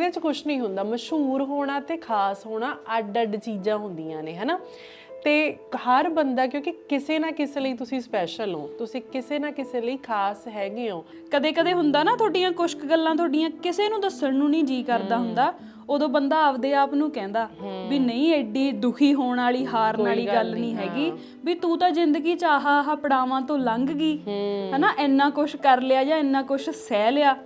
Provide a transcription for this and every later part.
ਇਹਦੇ 'ਚ ਕੁਝ ਨਹੀਂ ਹੁੰਦਾ। ਮਸ਼ਹੂਰ ਹੋਣਾ ਤੇ ਖਾਸ ਹੋਣਾ ਅੱਡ-ਅੱਡ ਚੀਜ਼ਾਂ ਹੁੰਦੀਆਂ ਨੇ ਹਨਾ? ਤੇ ਹਰ ਬੰਦਾ ਕਿਉਂਕਿ ਕਿਸੇ ਨਾ ਕਿਸੇ ਲਈ ਤੁਸੀਂ ਸਪੈਸ਼ਲ ਹੋ ਤੁਸੀਂ ਕਿਸੇ ਨਾ ਕਿਸੇ ਲਈ ਖਾਸ ਹੈਗੇ ਹੋ। ਕਦੇ ਕਦੇ ਹੁੰਦਾ ਨਾ ਤੁਹਾਡੀਆਂ ਕੁਝ ਗੱਲਾਂ ਤੁਹਾਡੀਆਂ ਕਿਸੇ ਨੂੰ ਦੱਸਣ ਨੂੰ ਨਹੀਂ ਜੀ ਕਰਦਾ ਹੁੰਦਾ ਉਦੋਂ ਬੰਦਾ ਆਪਦੇ ਆਪ ਨੂੰ ਕਹਿੰਦਾ ਵੀ ਨਹੀਂ ਐਡੀ ਦੁਖੀ ਹੋਣ ਵਾਲੀ ਹਾਰਨ ਵਾਲੀ ਗੱਲ ਨਹੀਂ ਹੈਗੀ ਵੀ ਤੂੰ ਤਾਂ ਜ਼ਿੰਦਗੀ ਚ ਆਹ ਆਹ ਪੜਾਵਾਂ ਤੋਂ ਲੰਘ ਗਈ ਹਨਾ? ਇੰਨਾ ਕੁਝ ਕਰ ਲਿਆ ਜਾਂ ਇੰਨਾ ਕੁਝ ਸਹਿ ਲਿਆ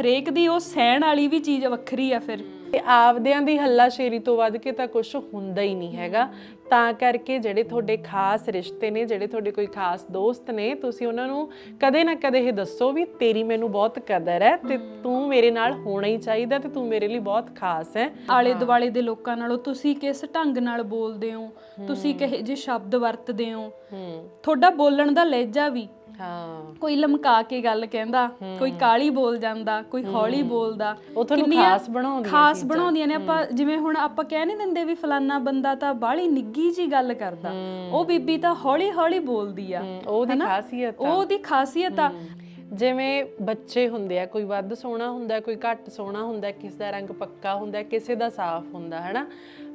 ਹਰੇਕ ਦੀ ਉਹ ਸਹਿਣ ਵਾਲੀ ਵੀ ਚੀਜ਼ ਵੱਖਰੀ ਆ ਫਿਰ। ਤੇ ਆਪਦਿਆਂ ਦੀ ਹੱਲਾਸ਼ੇਰੀ ਤੋਂ ਵੱਧ ਕੇ ਤਾਂ ਕੁਝ ਹੁੰਦਾ ਹੀ ਨਹੀਂ ਹੈਗਾ। ਤਾਂ ਕਰਕੇ ਜਿਹੜੇ ਤੁਹਾਡੇ ਖਾਸ ਰਿਸ਼ਤੇ ਨੇ ਜਿਹੜੇ ਤੁਹਾਡੇ ਕੋਈ ਖਾਸ ਦੋਸਤ ਨੇ ਤੁਸੀਂ ਉਹਨਾਂ ਨੂੰ ਕਦੇ ਨਾ ਕਦੇ ਇਹ ਦੱਸੋ ਵੀ ਤੇਰੀ ਮੈਨੂੰ ਬਹੁਤ ਕਦਰ ਹੈ ਤੇ ਤੂੰ ਮੇਰੇ ਨਾਲ ਹੋਣਾ ਹੀ ਚਾਹੀਦਾ ਤੇ ਤੂੰ ਮੇਰੇ ਲਈ ਬਹੁਤ ਖਾਸ ਹੈ। ਆਲੇ ਦੁਆਲੇ ਦੇ ਲੋਕਾਂ ਨਾਲੋਂ ਤੁਸੀਂ ਕਿਸ ਢੰਗ ਨਾਲ ਬੋਲਦੇ ਹੋ? ਤੁਸੀਂ ਕਿਹੋ ਜਿਹੇ ਸ਼ਬਦ ਵਰਤਦੇ ਹੋ? ਹੂੰ। ਤੁਹਾਡਾ ਬੋਲਣ ਦਾ ਲਹਿਜਾ ਵੀ ਹਾਂ। ਕੋਈ ਲਮਕਾ ਕੇ ਗੱਲ ਕਹਿੰਦਾ ਕੋਈ ਕਾਲੀ ਬੋਲ ਜਾਂਦਾ ਕੋਈ ਹੌਲੀ ਬੋਲਦਾ। ਉਹ ਤੁਹਾਨੂੰ ਕਿੰਨੀਆਂ ਖਾਸ ਬਣਾਉਂਦੀਆਂ ਖਾਸ ਬਣਾਉਂਦੀਆਂ ਨੇ। ਆਪਾਂ ਜਿਵੇਂ ਹੁਣ ਆਪਾਂ ਕਹਿ ਨਹੀਂ ਦਿੰਦੇ ਵੀ ਫਲਾਨਾ ਬੰਦਾ ਤਾਂ ਬਾਹਲੀ ਨਿੱਗੀ ਜੀ ਗੱਲ ਕਰਦਾ। ਉਹ ਬੀਬੀ ਤਾਂ ਹੌਲੀ ਹੌਲੀ ਬੋਲਦੀ ਆ। ਉਹਦੀ ਖਾਸੀਅਤ ਉਹ ਉਹਦੀ ਖਾਸੀਅਤ ਆ। ਜਿਵੇਂ ਬੱਚੇ ਹੁੰਦੇ ਆ ਕੋਈ ਵੱਧ ਸੋਹਣਾ ਹੁੰਦਾ ਕੋਈ ਘੱਟ ਸੋਹਣਾ ਹੁੰਦਾ ਕਿਸੇ ਦਾ ਰੰਗ ਪੱਕਾ ਹੁੰਦਾ ਕਿਸੇ ਦਾ ਸਾਫ਼ ਹੁੰਦਾ ਹੈਨਾ?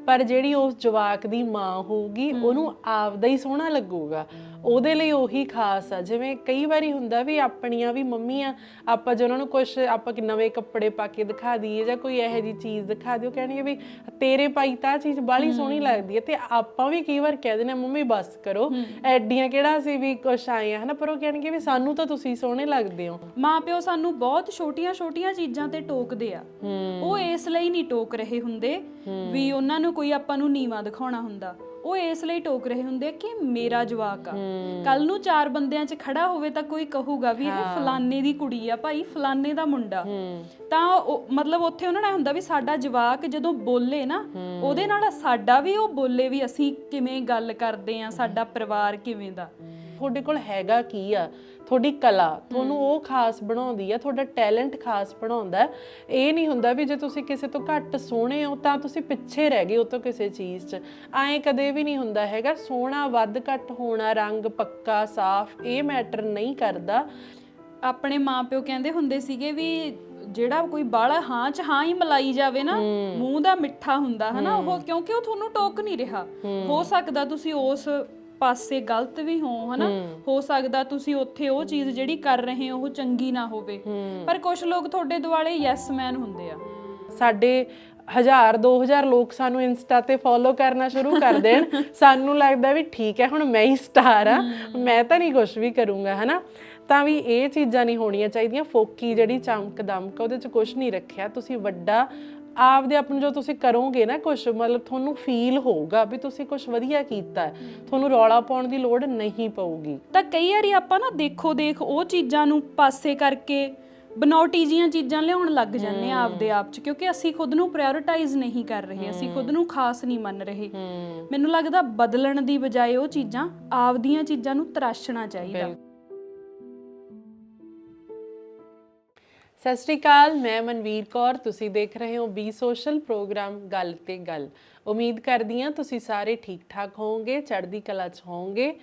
ਪਰ ਜਿਹੜੀ ਉਸ ਜਵਾਕ ਦੀ ਮਾਂ ਹੋਊਗੀ ਉਹਨੂੰ ਆਪਦਾ ਹੀ ਸੋਹਣਾ ਲੱਗੂਗਾ। ਉਹਦੇ ਲਈ ਉਹੀ ਖਾਸ ਆ। ਜਿਵੇਂ ਕਈ ਵਾਰੀ ਹੁੰਦਾ ਵੀ ਆਪਣੀਆਂ ਵੀ ਮੰਮੀਆਂ ਆਪਾਂ ਜੇ ਉਹਨਾਂ ਨੂੰ ਕੁਝ ਆਪਾਂ ਕਿ ਨਵੇਂ ਕੱਪੜੇ ਪਾ ਕੇ ਦਿਖਾ ਦਈਏ ਜਾਂ ਕੋਈ ਇਹੋ ਜੀ ਚੀਜ਼ ਦਿਖਾ ਦਿਓ ਕਹਿਣਗੇ ਵੀ ਤੇਰੇ ਪਾਈ ਤਾਂ ਚੀਜ਼ ਬਾਹਲੀ ਸੋਹਣੀ ਲੱਗਦੀ ਹੈ ਤੇ ਆਪਾਂ ਵੀ ਕਈ ਵਾਰ ਕਹਿ ਦਿੰਦੇ ਮੰਮੀ ਬਸ ਕਰੋ। ਐਡੀਆਂ ਕਿਹੜਾ ਸੀ ਵੀ ਕੁਛ ਆਏ ਹਨਾ? ਪਰ ਉਹ ਕਹਿਣਗੇ ਵੀ ਸਾਨੂੰ ਤਾਂ ਤੁਸੀਂ ਸੋਹਣੇ ਲੱਗਦੇ ਹੋ। ਮਾਪਿਓ ਸਾਨੂੰ ਬਹੁਤ ਛੋਟੀਆਂ-ਛੋਟੀਆਂ ਚੀਜ਼ਾਂ ਤੇ ਟੋਕਦੇ ਆ। ਉਹ ਇਸ ਲਈ ਨਹੀਂ ਟੋਕ ਰਹੇ ਹੁੰਦੇ ਵੀ ਉਹਨਾਂ ਨੂੰ ਕੋਈ ਆਪਾਂ ਨੂੰ ਨੀਵਾ ਦਿਖਾਉਣਾ ਹੁੰਦਾ। ਉਹ ਇਸ ਲਈ ਟੋਕ ਰਹੇ ਹੁੰਦੇ ਆ ਕਿ ਮੇਰਾ ਜਵਾਕ ਆ। ਕੱਲ ਨੂੰ ਚਾਰ ਬੰਦਿਆਂ 'ਚ ਖੜਾ ਹੋਵੇ ਤਾਂ ਕੋਈ ਕਹੂਗਾ ਵੀ ਇਹ ਫਲਾਨੇ ਦੀ ਕੁੜੀ ਆ ਭਾਈ ਫਲਾਨੇ ਦਾ ਮੁੰਡਾ। ਤਾਂ ਉਹ ਮਤਲਬ ਉੱਥੇ ਉਹਨਾਂ ਨਾਲ ਹੁੰਦਾ ਵੀ ਸਾਡਾ ਜਵਾਕ ਜਦੋਂ ਬੋਲੇ ਨਾ ਉਹਦੇ ਨਾਲ ਸਾਡਾ ਵੀ ਉਹ ਬੋਲੇ ਵੀ ਅਸੀਂ ਕਿਵੇਂ ਗੱਲ ਕਰਦੇ ਆ ਸਾਡਾ ਪਰਿਵਾਰ ਕਿਵੇਂ ਦਾ। ਤੁਹਾਡੇ ਕੋਲ ਹੈਗਾ ਕੀ ਆ? ਤੁਹਾਡੀ ਕਲਾ ਤੁਹਾਨੂੰ ਉਹ ਖਾਸ ਬਣਾਉਂਦੀ ਆ ਤੁਹਾਡਾ ਟੈਲੈਂਟ ਖਾਸ ਬਣਾਉਂਦਾ। ਇਹ ਨਹੀਂ ਹੁੰਦਾ ਵੀ ਜੇ ਤੁਸੀਂ ਕਿਸੇ ਤੋਂ ਘੱਟ ਸੋਹਣੇ ਹੋ ਤਾਂ ਤੁਸੀਂ ਪਿੱਛੇ ਰਹਿ ਗਏ ਉਹ ਤੋਂ ਕਿਸੇ ਚੀਜ਼ 'ਚ। ਐਂ ਕਦੇ ਵੀ ਨਹੀਂ ਹੁੰਦਾ ਹੈਗਾ ਸੋਹਣਾ ਵੱਧ ਘੱਟ ਹੋਣਾ ਰੰਗ ਪੱਕਾ ਸਾਫ਼ ਇਹ ਮੈਟਰ ਨਹੀਂ ਕਰਦਾ। ਆਪਣੇ ਮਾਪਿਓ ਕਹਿੰਦੇ ਹੁੰਦੇ ਸੀਗੇ ਵੀ ਜਿਹੜਾ ਕੋਈ ਬਾਲਾ ਹਾਂ ਚ ਹਾਂ ਹੀ ਮਲਾਈ ਜਾਵੇ ਨਾ ਮੂੰਹ ਦਾ ਮਿੱਠਾ ਹੁੰਦਾ ਹਨਾ ਉਹ ਕਿਉਂਕਿ ਉਹ ਤੁਹਾਨੂੰ ਟੋਕ ਨਹੀਂ ਰਿਹਾ। ਹੋ ਸਕਦਾ ਤੁਸੀਂ ਉਸ ਪਾਸੇ ਗਲਤ ਵੀ ਹੋ ਹਨਾ? ਹੋ। ਸਕਦਾ ਤੁਸੀਂ ਉੱਥੇ ਉਹ ਚੀਜ਼ ਜਿਹੜੀ ਕਰ ਰਹੇ ਹੋ ਉਹ ਚੰਗੀ ਨਾ ਹੋਵੇ। ਪਰ ਕੁਝ ਲੋਕ ਤੁਹਾਡੇ ਦੁਆਲੇ ਯੈਸ ਮੈਨ ਹੁੰਦੇ ਆ। ਸਾਡੇ ਹਜ਼ਾਰ 2000 ਲੋਕ ਸਾਨੂੰ ਇੰਸਟਾ ਤੇ ਫੋਲੋ ਕਰਨਾ ਸ਼ੁਰੂ ਕਰ ਦੇਣ। ਸਾਨੂੰ ਲੱਗਦਾ ਵੀ ਠੀਕ ਹੈ ਹੁਣ ਮੈਂ ਹੀ ਸਟਾਰ ਆ। ਮੈਂ ਤਾਂ ਨਹੀਂ ਕੁਝ ਵੀ ਕਰੂੰਗਾ ਹਨਾ? ਤਾਂ ਵੀ ਇਹ ਚੀਜ਼ਾਂ ਨਹੀਂ ਹੋਣੀਆਂ ਚਾਹੀਦੀਆਂ। ਫੋਕੀ ਜਿਹੜੀ ਚਮਕ ਦਮਕ ਉਹਦੇ ਚ ਕੁਝ ਨਹੀਂ ਰੱਖਿਆ। ਤੁਸੀਂ ਵੱਡਾ ਆਪਦੇ ਆਪ ਨੂੰ ਜੋ ਤੁਸੀਂ ਕਰੋਗੇ ਨਾ ਕੁਝ ਮਤਲਬ ਤੁਹਾਨੂੰ ਫੀਲ ਹੋਊਗਾ ਵੀ ਤੁਸੀਂ ਕੁਝ ਵਧੀਆ ਕੀਤਾ ਹੈ। ਤੁਹਾਨੂੰ ਰੌਲਾ ਪਾਉਣ ਦੀ ਲੋੜ ਨਹੀਂ ਪਊਗੀ। ਤਾਂ ਕਈ ਵਾਰੀ ਆਪਾਂ ਨਾ ਦੇਖੋ ਦੇਖ ਉਹ ਚੀਜ਼ਾਂ ਨੂੰ ਪਾਸੇ ਕਰਕੇ ਬਨੌਟੀ ਜੀਆਂ ਚੀਜ਼ਾਂ ਲਿਆਉਣ ਲੱਗ ਜਾਂਦੇ ਆ ਆਪਦੇ ਆਪ ਚ ਕਿਉਂਕਿ ਅਸੀਂ ਖੁਦ ਨੂੰ ਪ੍ਰਾਇੋਰਟਾਈਜ਼ ਨਹੀਂ ਕਰ ਰਹੇ ਅਸੀਂ ਖੁਦ ਨੂੰ ਖਾਸ ਨਹੀਂ ਮੰਨ ਰਹੇ। ਮੈਨੂੰ ਲੱਗਦਾ ਬਦਲਣ ਦੀ ਬਜਾਏ ਉਹ ਚੀਜ਼ਾਂ ਆਪਦੀਆਂ ਚੀਜ਼ਾਂ ਨੂੰ ਤਰਾਸ਼ਣਾ ਚਾਹੀਦਾ। ਸਤਿ ਸ਼੍ਰੀ ਅਕਾਲ ਮੈਂ ਮਨਵੀਰ ਕੌਰ ਤੁਸੀਂ ਦੇਖ ਰਹੇ ਹੋ ਬੀ ਸੋਸ਼ਲ ਪ੍ਰੋਗਰਾਮ ਗੱਲ ਤੇ ਗੱਲ। ਉਮੀਦ ਕਰਦੀ ਹਾਂ ਤੁਸੀਂ ਸਾਰੇ ਠੀਕ ਠਾਕ ਹੋਵੋਗੇ ਚੜ੍ਹਦੀ ਕਲਾ 'ਚ ਹੋਵੋਗੇ।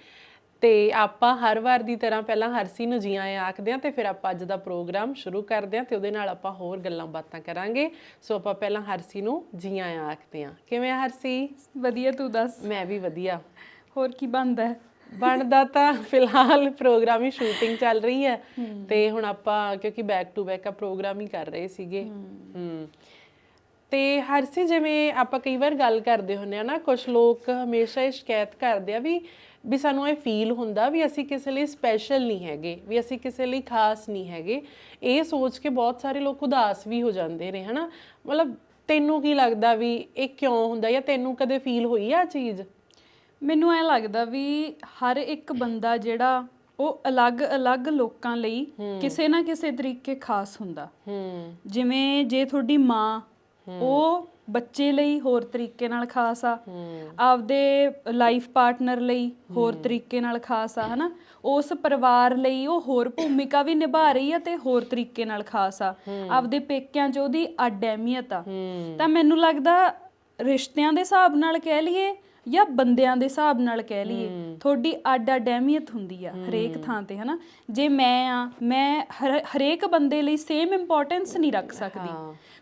ਤੇ ਆਪਾਂ ਹਰ ਵਾਰ ਦੀ ਤਰ੍ਹਾਂ ਪਹਿਲਾਂ ਹਰਸੀ ਨੂੰ ਜੀ ਆਇਆਂ ਆਖਦੇ ਹਾਂ ਤੇ ਫਿਰ ਆਪਾਂ ਅੱਜ ਦਾ ਪ੍ਰੋਗਰਾਮ ਸ਼ੁਰੂ ਕਰਦੇ ਹਾਂ ਤੇ ਉਹਦੇ ਨਾਲ ਆਪਾਂ ਹੋਰ ਗੱਲਾਂ ਬਾਤਾਂ ਕਰਾਂਗੇ। ਸੋ ਆਪਾਂ ਪਹਿਲਾਂ ਹਰਸੀ ਨੂੰ ਜੀ ਆਇਆਂ ਆਖਦੇ ਹਾਂ। ਕਿਵੇਂ ਆ ਹਰਸੀ? ਵਧੀਆ ਤੂੰ ਦੱਸ? ਮੈਂ ਵੀ ਵਧੀਆ। ਹੋਰ ਕੀ ਬਣਦਾ ਹੈ? ਬਣਦਾ ਤਾਂ ਫਿਲਹਾਲ ਪ੍ਰੋਗਰਾਮ ਹੀ ਸ਼ੂਟਿੰਗ ਚੱਲ ਰਹੀ ਹੈ ਤੇ ਹੁਣ ਆਪਾਂ ਕਿਉਂਕਿ ਬੈਕ ਟੂ ਬੈਕ ਆ ਪ੍ਰੋਗਰਾਮ ਹੀ ਕਰ ਰਹੇ ਸੀਗੇ। ਹੂੰ। ਤੇ ਹਰਸੀ ਜਿਵੇਂ ਆਪਾਂ ਕਈ ਵਾਰ ਗੱਲ ਕਰਦੇ ਹੁੰਨੇ ਆ ਨਾ ਕੁਝ ਲੋਕ ਹਮੇਸ਼ਾ ਇਹ ਸ਼ਿਕਾਇਤ ਕਰਦੇ ਆ ਵੀ ਵੀ ਸਾਨੂੰ ਇਹ ਫੀਲ ਹੁੰਦਾ ਵੀ ਅਸੀਂ ਕਿਸੇ ਲਈ ਸਪੈਸ਼ਲ ਨਹੀਂ ਹੈਗੇ ਵੀ ਅਸੀਂ ਕਿਸੇ ਲਈ ਖਾਸ ਨਹੀਂ ਹੈਗੇ। ਇਹ ਸੋਚ ਕੇ ਬਹੁਤ ਸਾਰੇ ਲੋਕ ਉਦਾਸ ਵੀ ਹੋ ਜਾਂਦੇ ਨੇ ਹਨਾ? ਮਤਲਬ ਤੈਨੂੰ ਕੀ ਲੱਗਦਾ ਵੀ ਇਹ ਕਿਉਂ ਹੁੰਦਾ ਜਾਂ ਤੈਨੂੰ ਕਦੇ ਫੀਲ ਹੋਈ ਆ ਚੀਜ਼? ਮੈਨੂੰ ਐ ਲੱਗਦਾ ਵੀ ਹਰ ਇੱਕ ਬੰਦਾ ਜਿਹੜਾ ਉਹ ਅਲੱਗ-ਅਲੱਗ ਲੋਕਾਂ ਲਈ ਕਿਸੇ ਨਾ ਕਿਸੇ ਤਰੀਕੇ ਖਾਸ ਹੁੰਦਾ। ਹੂੰ। ਜਿਵੇਂ ਜੇ ਤੁਹਾਡੀ ਮਾਂ ਉਹ ਬੱਚੇ ਲਈ ਹੋਰ ਤਰੀਕੇ ਨਾਲ ਖਾਸ ਆ ਆਪਦੇ ਲਾਈਫ ਪਾਰਟਨਰ ਲਈ ਹੋਰ ਤਰੀਕੇ ਨਾਲ ਖਾਸ ਆ ਹਨਾ? ਉਸ ਪਰਿਵਾਰ ਲਈ ਉਹ ਹੋਰ ਭੂਮਿਕਾ ਵੀ ਨਿਭਾ ਰਹੀ ਆ ਤੇ ਹੋਰ ਤਰੀਕੇ ਨਾਲ ਖਾਸ ਆ। ਆਪਦੇ ਪੇਕਿਆਂ 'ਚ ਉਹਦੀ ਅੱਡ ਅਹਿਮੀਅਤ ਆ ਤਾਂ ਮੈਨੂੰ ਲੱਗਦਾ ਰਿਸ਼ਤਿਆਂ ਦੇ ਹਿਸਾਬ ਨਾਲ ਕਹਿ ਲਈਏ ਜਾਂ ਬੰਦਿਆਂ ਦੇ ਹਿਸਾਬ ਨਾਲ ਕਹਿ ਲਈਏ ਤੁਹਾਡੀ ਅੱਡ ਅੱਡ ਅਹਿਮੀਅਤ ਹੁੰਦੀ ਆ ਹਰੇਕ ਥਾਂ ਤੇ ਹਨਾ? ਜੇ ਮੈਂ ਆ ਮੈਂ ਹਰ- ਹਰੇਕ ਬੰਦੇ ਲਈ ਸੇਮ ਇੰਪੋਰਟੈਂਸ ਨਹੀਂ ਰੱਖ ਸਕਦੀ।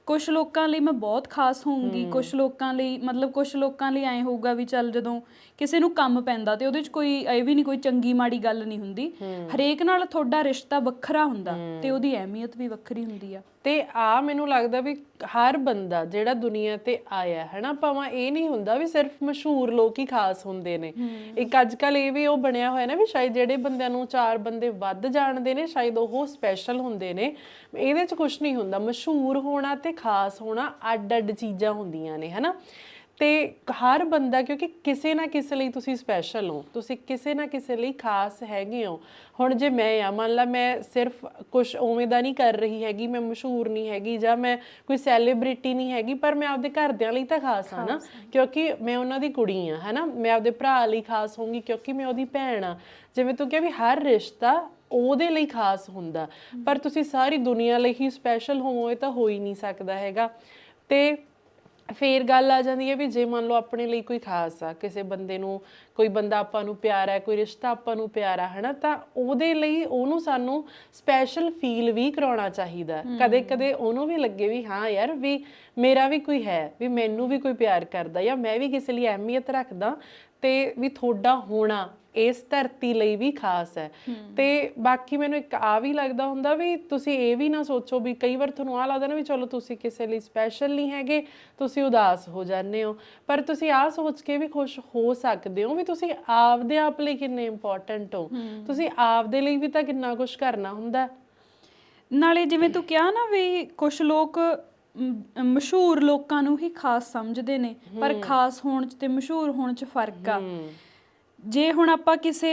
ਕੁਝ ਲੋਕਾਂ ਲਈ ਮੈਂ ਬਹੁਤ ਖਾਸ ਹੋਊਂਗੀ ਕੁਝ ਲੋਕਾਂ ਲਈ ਮਤਲਬ ਕੁਝ ਲੋਕਾਂ ਲਈ ਐਂ ਹੋਊਗਾ ਵੀ ਚੱਲ ਜਦੋਂ ਕਿਸੇ ਨੂੰ ਕੰਮ ਪੈਂਦਾ ਤੇ ਉਹਦੇ 'ਚ ਕੋਈ ਇਹ ਵੀ ਨਹੀਂ ਕੋਈ ਚੰਗੀ ਮਾੜੀ ਗੱਲ ਨਹੀਂ ਹੁੰਦੀ। ਹਰੇਕ ਨਾਲ ਤੁਹਾਡਾ ਰਿਸ਼ਤਾ ਵੱਖਰਾ ਹੁੰਦਾ ਤੇ ਉਹਦੀ ਅਹਿਮੀਅਤ ਵੀ ਵੱਖਰੀ ਹੁੰਦੀ ਆ। ਤੇ ਆ ਮੈਨੂੰ ਲੱਗਦਾ ਵੀ ਹਰ ਬੰਦਾ ਜਿਹੜਾ ਦੁਨੀਆ ਤੇ ਆਇਆ ਹੈ ਨਾ ਭਾਵੇਂ ਇਹ ਨਹੀਂ ਹੁੰਦਾ ਵੀ ਸਿਰਫ ਮਸ਼ਹੂਰ ਲੋਕ ਹੀ ਖਾਸ ਹੁੰਦੇ ਨੇ। ਇੱਕ ਅੱਜ ਕੱਲ ਇਹ ਵੀ ਉਹ ਬਣਿਆ ਹੋਇਆ ਨਾ ਵੀ ਸ਼ਾਇਦ ਜਿਹੜੇ ਬੰਦਿਆਂ ਨੂੰ ਚਾਰ ਬੰਦੇ ਵੱਧ ਜਾਣਦੇ ਨੇ ਸ਼ਾਇਦ ਉਹ ਸਪੈਸ਼ਲ ਹੁੰਦੇ ਨੇ। ਇਹਦੇ 'ਚ ਕੁਝ ਨਹੀਂ ਹੁੰਦਾ ਮਸ਼ਹੂਰ ਹੋਣਾ ਤੇ ਖਾਸ ਹੋਣਾ ਅੱਡ-ਅੱਡ ਚੀਜ਼ਾਂ ਹੁੰਦੀਆਂ ਨੇ ਹਨਾ। ਤੇ ਹਰ ਬੰਦਾ ਕਿਉਂਕਿ ਕਿਸੇ ਨਾ ਕਿਸੇ ਲਈ ਤੁਸੀਂ ਸਪੈਸ਼ਲ ਹੋ ਤੁਸੀਂ ਕਿਸੇ ਨਾ ਕਿਸੇ ਲਈ ਖਾਸ ਹੈਗੇ ਹੋ। ਹੁਣ ਜੇ ਮੈਂ ਆ ਮੰਨ ਲਾ ਮੈਂ ਸਿਰਫ ਕੁਝ ਉਵੇਂ ਦਾ ਨਹੀਂ ਕਰ ਰਹੀ ਹੈਗੀ ਮੈਂ ਮਸ਼ਹੂਰ ਨਹੀਂ ਹੈਗੀ ਜਾਂ ਮੈਂ ਕੋਈ ਸੈਲੀਬ੍ਰਿਟੀ ਨਹੀਂ ਹੈਗੀ ਪਰ ਮੈਂ ਆਪਦੇ ਘਰਦਿਆਂ ਲਈ ਤਾਂ ਖਾਸ ਆ ਨਾ। ਕਿਉਂਕਿ ਮੈਂ ਉਹਨਾਂ ਦੀ ਕੁੜੀ ਆ ਹੈਨਾ? ਮੈਂ ਆਪਦੇ ਭਰਾ ਲਈ ਖਾਸ ਹੋਊਂਗੀ ਕਿਉਂਕਿ ਮੈਂ ਉਹਦੀ ਭੈਣ ਆ। ਜਿਵੇਂ ਤੂੰ ਕਿਹਾ ਵੀ ਹਰ ਰਿਸ਼ਤਾ ਉਹਦੇ ਲਈ ਖਾਸ ਹੁੰਦਾ। ਪਰ ਤੁਸੀਂ ਸਾਰੀ ਦੁਨੀਆ ਲਈ ਹੀ ਸਪੈਸ਼ਲ ਹੋਵੋ ਇਹ ਤਾਂ ਹੋ ਹੀ ਨਹੀਂ ਸਕਦਾ ਹੈਗਾ। ਤੇ ਫੇਰ ਗੱਲ ਆ ਜਾਂਦੀ ਹੈ ਵੀ ਜੇ ਮੰਨ ਲਓ ਆਪਣੇ ਲਈ ਕੋਈ ਖਾਸ ਆ ਕਿਸੇ ਬੰਦੇ ਨੂੰ ਕੋਈ ਬੰਦਾ ਆਪਾਂ ਨੂੰ ਪਿਆਰਾ ਹੈ ਕੋਈ ਰਿਸ਼ਤਾ ਆਪਾਂ ਨੂੰ ਪਿਆਰਾ ਹੈ ਨਾ ਤਾਂ ਉਹਦੇ ਲਈ ਉਹਨੂੰ ਸਾਨੂੰ ਸਪੈਸ਼ਲ ਫੀਲ ਵੀ ਕਰਾਉਣਾ ਚਾਹੀਦਾ ਕਦੇ ਕਦੇ ਉਹਨੂੰ ਵੀ ਲੱਗੇ ਵੀ ਹਾਂ ਯਾਰ ਵੀ ਮੇਰਾ ਵੀ ਕੋਈ ਹੈ ਵੀ ਮੈਨੂੰ ਵੀ ਕੋਈ ਪਿਆਰ ਕਰਦਾ ਜਾਂ ਮੈਂ ਵੀ ਕਿਸੇ ਲਈ ਅਹਿਮੀਅਤ ਰੱਖਦਾ ਤੇ ਵੀ ਤੁਹਾਡਾ ਹੋਣਾ ਇਸ ਧਰਤੀ ਲਈ ਵੀ ਖਾਸ ਹੈ। ਤੇ ਬਾਕੀ ਮੈਨੂੰ ਇੱਕ ਆ ਵੀ ਲੱਗਦਾ ਹੁੰਦਾ ਵੀ ਤੁਸੀਂ ਇਹ ਵੀ ਨਾ ਸੋਚੋ ਵੀ ਕਈ ਵਾਰ ਤੁਹਾਨੂੰ ਆ ਲੱਗਦਾ ਨਾ ਵੀ ਚਲੋ ਤੁਸੀਂ ਕਿਸੇ ਲਈ ਸਪੈਸ਼ਲ ਨਹੀਂ ਹੈਗੇ ਤੁਸੀਂ ਉਦਾਸ ਹੋ ਜਾਂਦੇ ਹੋ। ਪਰ ਤੁਸੀਂ ਆ ਸੋਚ ਕੇ ਵੀ ਖੁਸ਼ ਹੋ ਸਕਦੇ ਹੋ ਵੀ ਤੁਸੀਂ ਆਪਦੇ ਆਪ ਲਈ ਕਿੰਨੇ ਇੰਪੋਰਟੈਂਟ ਹੋ। ਤੁਸੀਂ ਆਪਦੇ ਲਈ ਵੀ ਤਾਂ ਕਿੰਨਾ ਕੁਝ ਕਰਨਾ ਹੁੰਦਾ ਨਾਲੇ ਜਿਵੇਂ ਤੂੰ ਕਿਹਾ ਨਾ ਵੀ ਕੁਝ ਲੋਕ ਮਸ਼ਹੂਰ ਲੋਕਾਂ ਨੂੰ ਹੀ ਖਾਸ ਸਮਝਦੇ ਨੇ ਪਰ ਖਾਸ ਹੋਣ ਚ ਤੇ ਮਸ਼ਹੂਰ ਹੋਣ ਚ ਫ਼ਰਕ ਆ। ਜੇ ਹੁਣ ਆਪਾਂ ਕਿਸੇ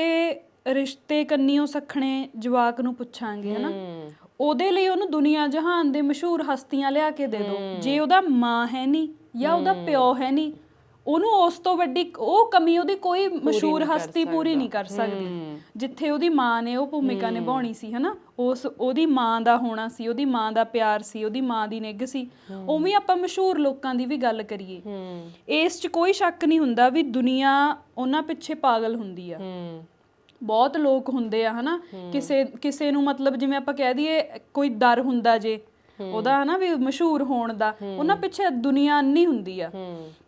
ਰਿਸ਼ਤੇ ਕੰਨੀਓ ਸਖਣੇ ਜਵਾਕ ਨੂੰ ਪੁੱਛਾਂਗੇ ਹਨਾ? ਉਹਦੇ ਲਈ ਉਹਨੂੰ ਦੁਨੀਆ ਜਹਾਨ ਦੇ ਮਸ਼ਹੂਰ ਹਸਤੀਆਂ ਲਿਆ ਕੇ ਦੇ ਦਿਓ ਜੇ ਉਹਦਾ ਮਾਂ ਹੈ ਨਹੀਂ ਜਾਂ ਉਹਦਾ ਪਿਓ ਹੈ ਨਹੀਂ ਉਹਨੂੰ ਉਸ ਤੋਂ ਵੱਡੀ ਉਹ ਕਮੀ ਉਹਦੀ ਕੋਈ ਮਸ਼ਹੂਰ ਹਸਤੀ ਪੂਰੀ ਨਹੀਂ ਕਰ ਸਕਦੀ। ਜਿੱਥੇ ਉਹਦੀ ਮਾਂ ਨੇ ਉਹ ਭੂਮਿਕਾ ਨਿਭਾਉਣੀ ਸੀ ਹਨਾ? ਉਸ ਉਹਦੀ ਮਾਂ ਦਾ ਹੋਣਾ ਸੀ ਉਹਦੀ ਮਾਂ ਦਾ ਪਿਆਰ ਸੀ ਉਹਦੀ ਮਾਂ ਦੀ ਨਿੱਘ ਸੀ। ਉਵੇਂ ਆਪਾਂ ਮਸ਼ਹੂਰ ਲੋਕਾਂ ਦੀ ਵੀ ਗੱਲ ਕਰੀਏ। ਇਸ 'ਚ ਕੋਈ ਸ਼ੱਕ ਨਹੀਂ ਹੁੰਦਾ ਵੀ ਦੁਨੀਆ ਉਹਨਾਂ ਪਿੱਛੇ ਪਾਗਲ ਹੁੰਦੀ ਆ। ਬਹੁਤ ਲੋਕ ਹੁੰਦੇ ਆ ਹਨਾ? ਕਿਸੇ ਕਿਸੇ ਨੂੰ ਮਤਲਬ ਜਿਵੇਂ ਆਪਾਂ ਕਹਿ ਦਈਏ ਕੋਈ ਡਰ ਹੁੰਦਾ ਜੇ ਉਹਦਾ ਹਨਾ ਵੀ ਮਸ਼ਹੂਰ ਹੋਣ ਦਾ ਉਹਨਾਂ ਪਿੱਛੇ ਦੁਨੀਆ ਅੰਨੀ ਹੁੰਦੀ ਆ।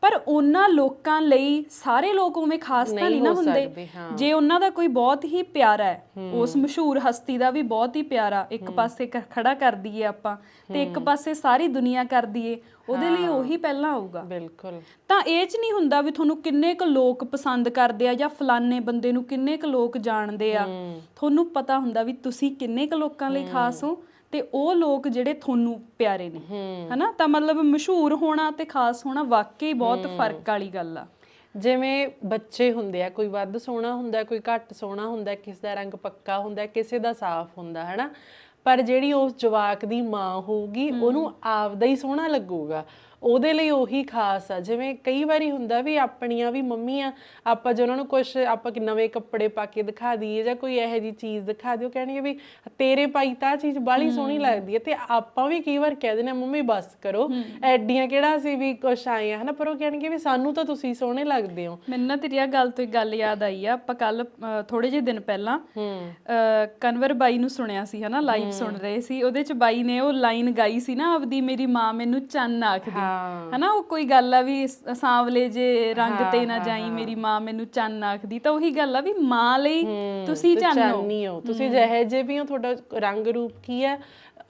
ਪਰ ਉਹਨਾਂ ਲੋਕਾਂ ਲਈ ਸਾਰੇ ਲੋਕ ਉਵੇਂ ਖਾਸ ਤਾਂ ਨਹੀਂ ਨਾ ਹੁੰਦੇ। ਜੇ ਉਹਨਾਂ ਦਾ ਕੋਈ ਬਹੁਤ ਹੀ ਪਿਆਰਾ ਹੈ ਉਸ ਮਸ਼ਹੂਰ ਹਸਤੀ ਦਾ ਵੀ ਬਹੁਤ ਹੀ ਪਿਆਰਾ ਇੱਕ ਪਾਸੇ ਖੜਾ ਕਰ ਦਈਏ ਆਪਾਂ ਤੇ ਇੱਕ ਪਾਸੇ ਸਾਰੀ ਦੁਨੀਆ ਕਰ ਦਈਏ ਉਹਦੇ ਲਈ ਉਹੀ ਪਹਿਲਾਂ ਆਊਗਾ। ਬਿਲਕੁਲ। ਤਾਂ ਇਹ ਚ ਨਹੀਂ ਹੁੰਦਾ ਵੀ ਤੁਹਾਨੂੰ ਕਿੰਨੇ ਕੁ ਲੋਕ ਪਸੰਦ ਕਰਦੇ ਆ ਜਾਂ ਫਲਾਣੇ ਬੰਦੇ ਨੂੰ ਕਿੰਨੇ ਕੁ ਲੋਕ ਜਾਣਦੇ ਆ। ਤੁਹਾਨੂੰ ਪਤਾ ਹੁੰਦਾ ਵੀ ਤੁਸੀਂ ਕਿੰਨੇ ਕੁ ਲੋਕਾਂ ਲਈ ਖਾਸ ਹੋ। ਤੇ ਉਹ ਲੋਕ ਜਿਹੜੇ ਤੁਹਾਨੂੰ ਪਿਆਰੇ ਨੇ। ਹਨਾ? ਤਾਂ ਮਤਲਬ ਮਸ਼ਹੂਰ ਹੋਣਾ ਤੇ ਖਾਸ ਹੋਣਾ ਵਾਕਈ ਬਹੁਤ ਫ਼ਰਕ ਵਾਲੀ ਗੱਲ ਆ। ਜਿਵੇਂ ਬੱਚੇ ਹੁੰਦੇ ਆ ਕੋਈ ਵੱਧ ਸੋਹਣਾ ਹੁੰਦਾ ਕੋਈ ਘੱਟ ਸੋਹਣਾ ਹੁੰਦਾ ਕਿਸੇ ਦਾ ਰੰਗ ਪੱਕਾ ਹੁੰਦਾ ਕਿਸੇ ਦਾ ਸਾਫ਼ ਹੁੰਦਾ ਹੈਨਾ? ਪਰ ਜਿਹੜੀ ਉਸ ਜਵਾਕ ਦੀ ਮਾਂ ਹੋਊਗੀ ਉਹਨੂੰ ਆਪਦਾ ਹੀ ਸੋਹਣਾ ਲੱਗੂਗਾ। ਉਹਦੇ ਲਈ ਉਹੀ ਖਾਸ ਆ। ਜਿਵੇਂ ਕਈ ਵਾਰੀ ਹੁੰਦਾ ਵੀ ਆਪਣੀਆਂ ਵੀ ਮੰਮੀਆਂ ਆਪਾਂ ਜੇ ਉਹਨਾਂ ਨੂੰ ਕੁਝ ਆਪਾਂ ਕਿ ਨਵੇਂ ਕੱਪੜੇ ਪਾ ਕੇ ਦਿਖਾ ਦਈਏ ਜਾਂ ਕੋਈ ਇਹੋ ਜੀ ਚੀਜ਼ ਦਿਖਾ ਦਿਓ ਕਹਿਣਗੇ ਵੀ ਤੇਰੇ ਪਾਈ ਤਾਂ ਆਹ ਚੀਜ਼ ਬਾਹਲੀ ਸੋਹਣੀ ਲੱਗਦੀ ਹੈ ਤੇ ਆਪਾਂ ਵੀ ਕਈ ਵਾਰ ਕਹਿ ਦਿੰਦੇ ਹਾਂ ਮੰਮੀ ਬਸ ਕਰੋ। ਐਡੀਆਂ ਕਿਹੜਾ ਸੀ ਵੀ ਕੁਛ ਆਏ ਆ ਹਨਾ? ਪਰ ਉਹ ਕਹਿਣਗੇ ਵੀ ਸਾਨੂੰ ਤਾਂ ਤੁਸੀਂ ਸੋਹਣੇ ਲੱਗਦੇ ਹੋ। ਮੈਨੂੰ ਨਾ ਤੇਰੀ ਆਹ ਗੱਲ ਤੋਂ ਇੱਕ ਗੱਲ ਯਾਦ ਆਈ ਆ। ਆਪਾਂ ਕੱਲ ਥੋੜੇ ਜਿਹੇ ਦਿਨ ਪਹਿਲਾਂ ਕਨਵਰ ਬਾਈ ਨੂੰ ਸੁਣਿਆ ਸੀ ਹਨਾ? ਲਾਈਵ ਸੁਣ ਰਹੇ ਸੀ। ਉਹਦੇ ਚ ਬਾਈ ਨੇ ਉਹ ਲਾਈਨ ਗਾਈ ਸੀ ਨਾ ਆਪਦੀ ਮੇਰੀ ਮਾਂ ਮੈਨੂੰ ਚੰਨ ਆਖਦੀ। ਹਾਂ। ਹਨਾ ਉਹ ਕੋਈ ਗੱਲ ਆ ਵੀ ਸ- ਸਾਂਵਲੇ ਜੇ ਰੰਗ ਤੇ ਨਾ ਜਾਈ ਮੇਰੀ ਮਾਂ ਮੈਨੂੰ ਚੰਨ ਆਖਦੀ ਤਾਂ ਉਹੀ ਗੱਲ ਆ ਵੀ ਮਾਂ ਲਈ ਤੁਸੀਂ ਚੰਨ ਹੋ ਹੋ। ਤੁਸੀਂ ਜਿਹੇ ਜੇ ਵੀ ਹੋ ਤੁਹਾਡਾ ਰੰਗ ਰੂਪ ਕੀ ਹੈ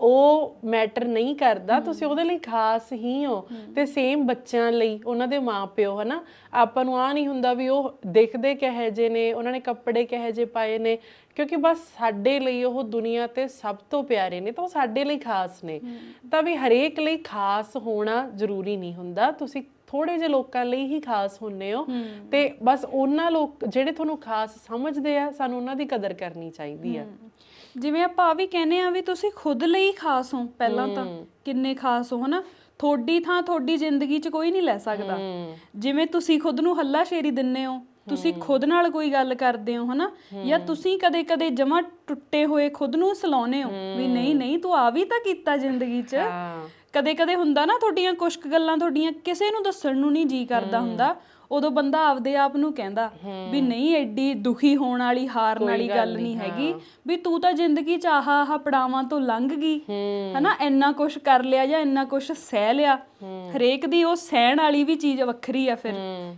ਉਹ ਮੈਟਰ ਨਹੀਂ ਕਰਦਾ ਤੁਸੀਂ ਉਹਦੇ ਲਈ ਖਾਸ ਹੀ ਹੋ। ਤੇ ਸੇਮ ਬੱਚਿਆਂ ਲਈ ਉਹਨਾਂ ਦੇ ਮਾਪਿਓ ਹਨਾ? ਆਪਾਂ ਨੂੰ ਆ ਨਹੀਂ ਹੁੰਦਾ ਵੀ ਉਹ ਦੇਖਦੇ ਕਹੇ ਜੇ ਨੇ ਉਹਨਾਂ ਨੇ ਕੱਪੜੇ ਕਹੇ ਜੇ ਪਾਏ ਨੇ ਕਿਉਂਕਿ ਬਸ ਸਾਡੇ ਲਈ ਉਹ ਦੁਨੀਆ ਤੇ ਸਭ ਤੋਂ ਪਿਆਰੇ ਨੇ ਤਾਂ ਉਹ ਸਾਡੇ ਲਈ ਖਾਸ ਨੇ। ਤਾਂ ਵੀ ਹਰੇਕ ਲਈ ਖਾਸ ਹੋਣਾ ਜ਼ਰੂਰੀ ਨਹੀਂ ਹੁੰਦਾ ਤੁਸੀਂ ਥੋੜੇ ਜਿਹੇ ਲੋਕਾਂ ਲਈ ਹੀ ਖਾਸ ਹੁੰਨੇ ਹੋ। ਤੇ ਬਸ ਉਹਨਾਂ ਲੋਕ ਜਿਹੜੇ ਤੁਹਾਨੂੰ ਖਾਸ ਸਮਝਦੇ ਆ ਸਾਨੂੰ ਉਹਨਾਂ ਦੀ ਕਦਰ ਕਰਨੀ ਚਾਹੀਦੀ ਆ। ਜਿਵੇਂ ਆਪਾਂ ਆ ਵੀ ਕਹਿੰਦੇ ਆ ਵੀ ਤੁਸੀਂ ਖੁਦ ਲਈ ਖਾਸ ਹੋ ਪਹਿਲਾਂ ਤਾਂ ਕਿੰਨੇ ਖਾਸ ਹੋ ਹਨਾ? ਤੁਹਾਡੀ ਥਾਂ ਤੁਹਾਡੀ ਜ਼ਿੰਦਗੀ 'ਚ ਕੋਈ ਨਹੀਂ ਲੈ ਸਕਦਾ। ਜਿਵੇਂ ਤੁਸੀਂ ਖੁਦ ਨੂੰ ਹੱਲਾ ਸ਼ੇਰੀ ਦਿੰਨੇ ਹੋ ਤੁਸੀਂ ਖੁਦ ਨਾਲ ਕੋਈ ਗੱਲ ਕਰਦੇ ਹੋ ਹਨਾ? ਜਾਂ ਤੁਸੀਂ ਕਦੇ-ਕਦੇ ਜਮਾ ਟੁੱਟੇ ਹੋਏ ਖੁਦ ਨੂੰ ਸਲਾਉਨੇ ਹੋ ਵੀ ਨਹੀਂ ਨਹੀਂ ਤੂੰ ਆ ਵੀ ਤਾਂ ਕੀਤਾ ਜ਼ਿੰਦਗੀ 'ਚ। ਕਦੇ-ਕਦੇ ਹੁੰਦਾ ਨਾ ਤੁਹਾਡੀਆਂ ਕੁਝ ਗੱਲਾਂ ਤੁਹਾਡੀਆਂ ਕਿਸੇ ਨੂੰ ਦੱਸਣ ਨੂੰ ਨਹੀਂ ਜੀ ਕਰਦਾ ਹੁੰਦਾ ਉਦੋਂ ਬੰਦਾ ਆਪਦੇ ਆਪ ਨੂੰ ਕਹਿੰਦਾ ਵੀ ਨਹੀਂ ਐਡੀ ਦੁਖੀ ਹੋਣ ਵਾਲੀ ਹਾਰਨ ਵਾਲੀ ਗੱਲ ਨਹੀਂ ਹੈਗੀ ਵੀ ਤੂੰ ਤਾਂ ਜ਼ਿੰਦਗੀ ਚ ਆਹ ਆਹ ਪੜਾਵਾਂ ਤੋਂ ਲੰਘ ਗਈ ਹਨਾ ਇੰਨਾ ਕੁਝ ਕਰ ਲਿਆ ਜਾਂ ਇੰਨਾ ਕੁਝ ਸਹਿ ਲਿਆ ਹਰੇਕ ਦੀ ਉਹ ਸਹਿਣ ਵਾਲੀ ਵੀ ਚੀਜ਼ ਵੱਖਰੀ ਆ ਫਿਰ।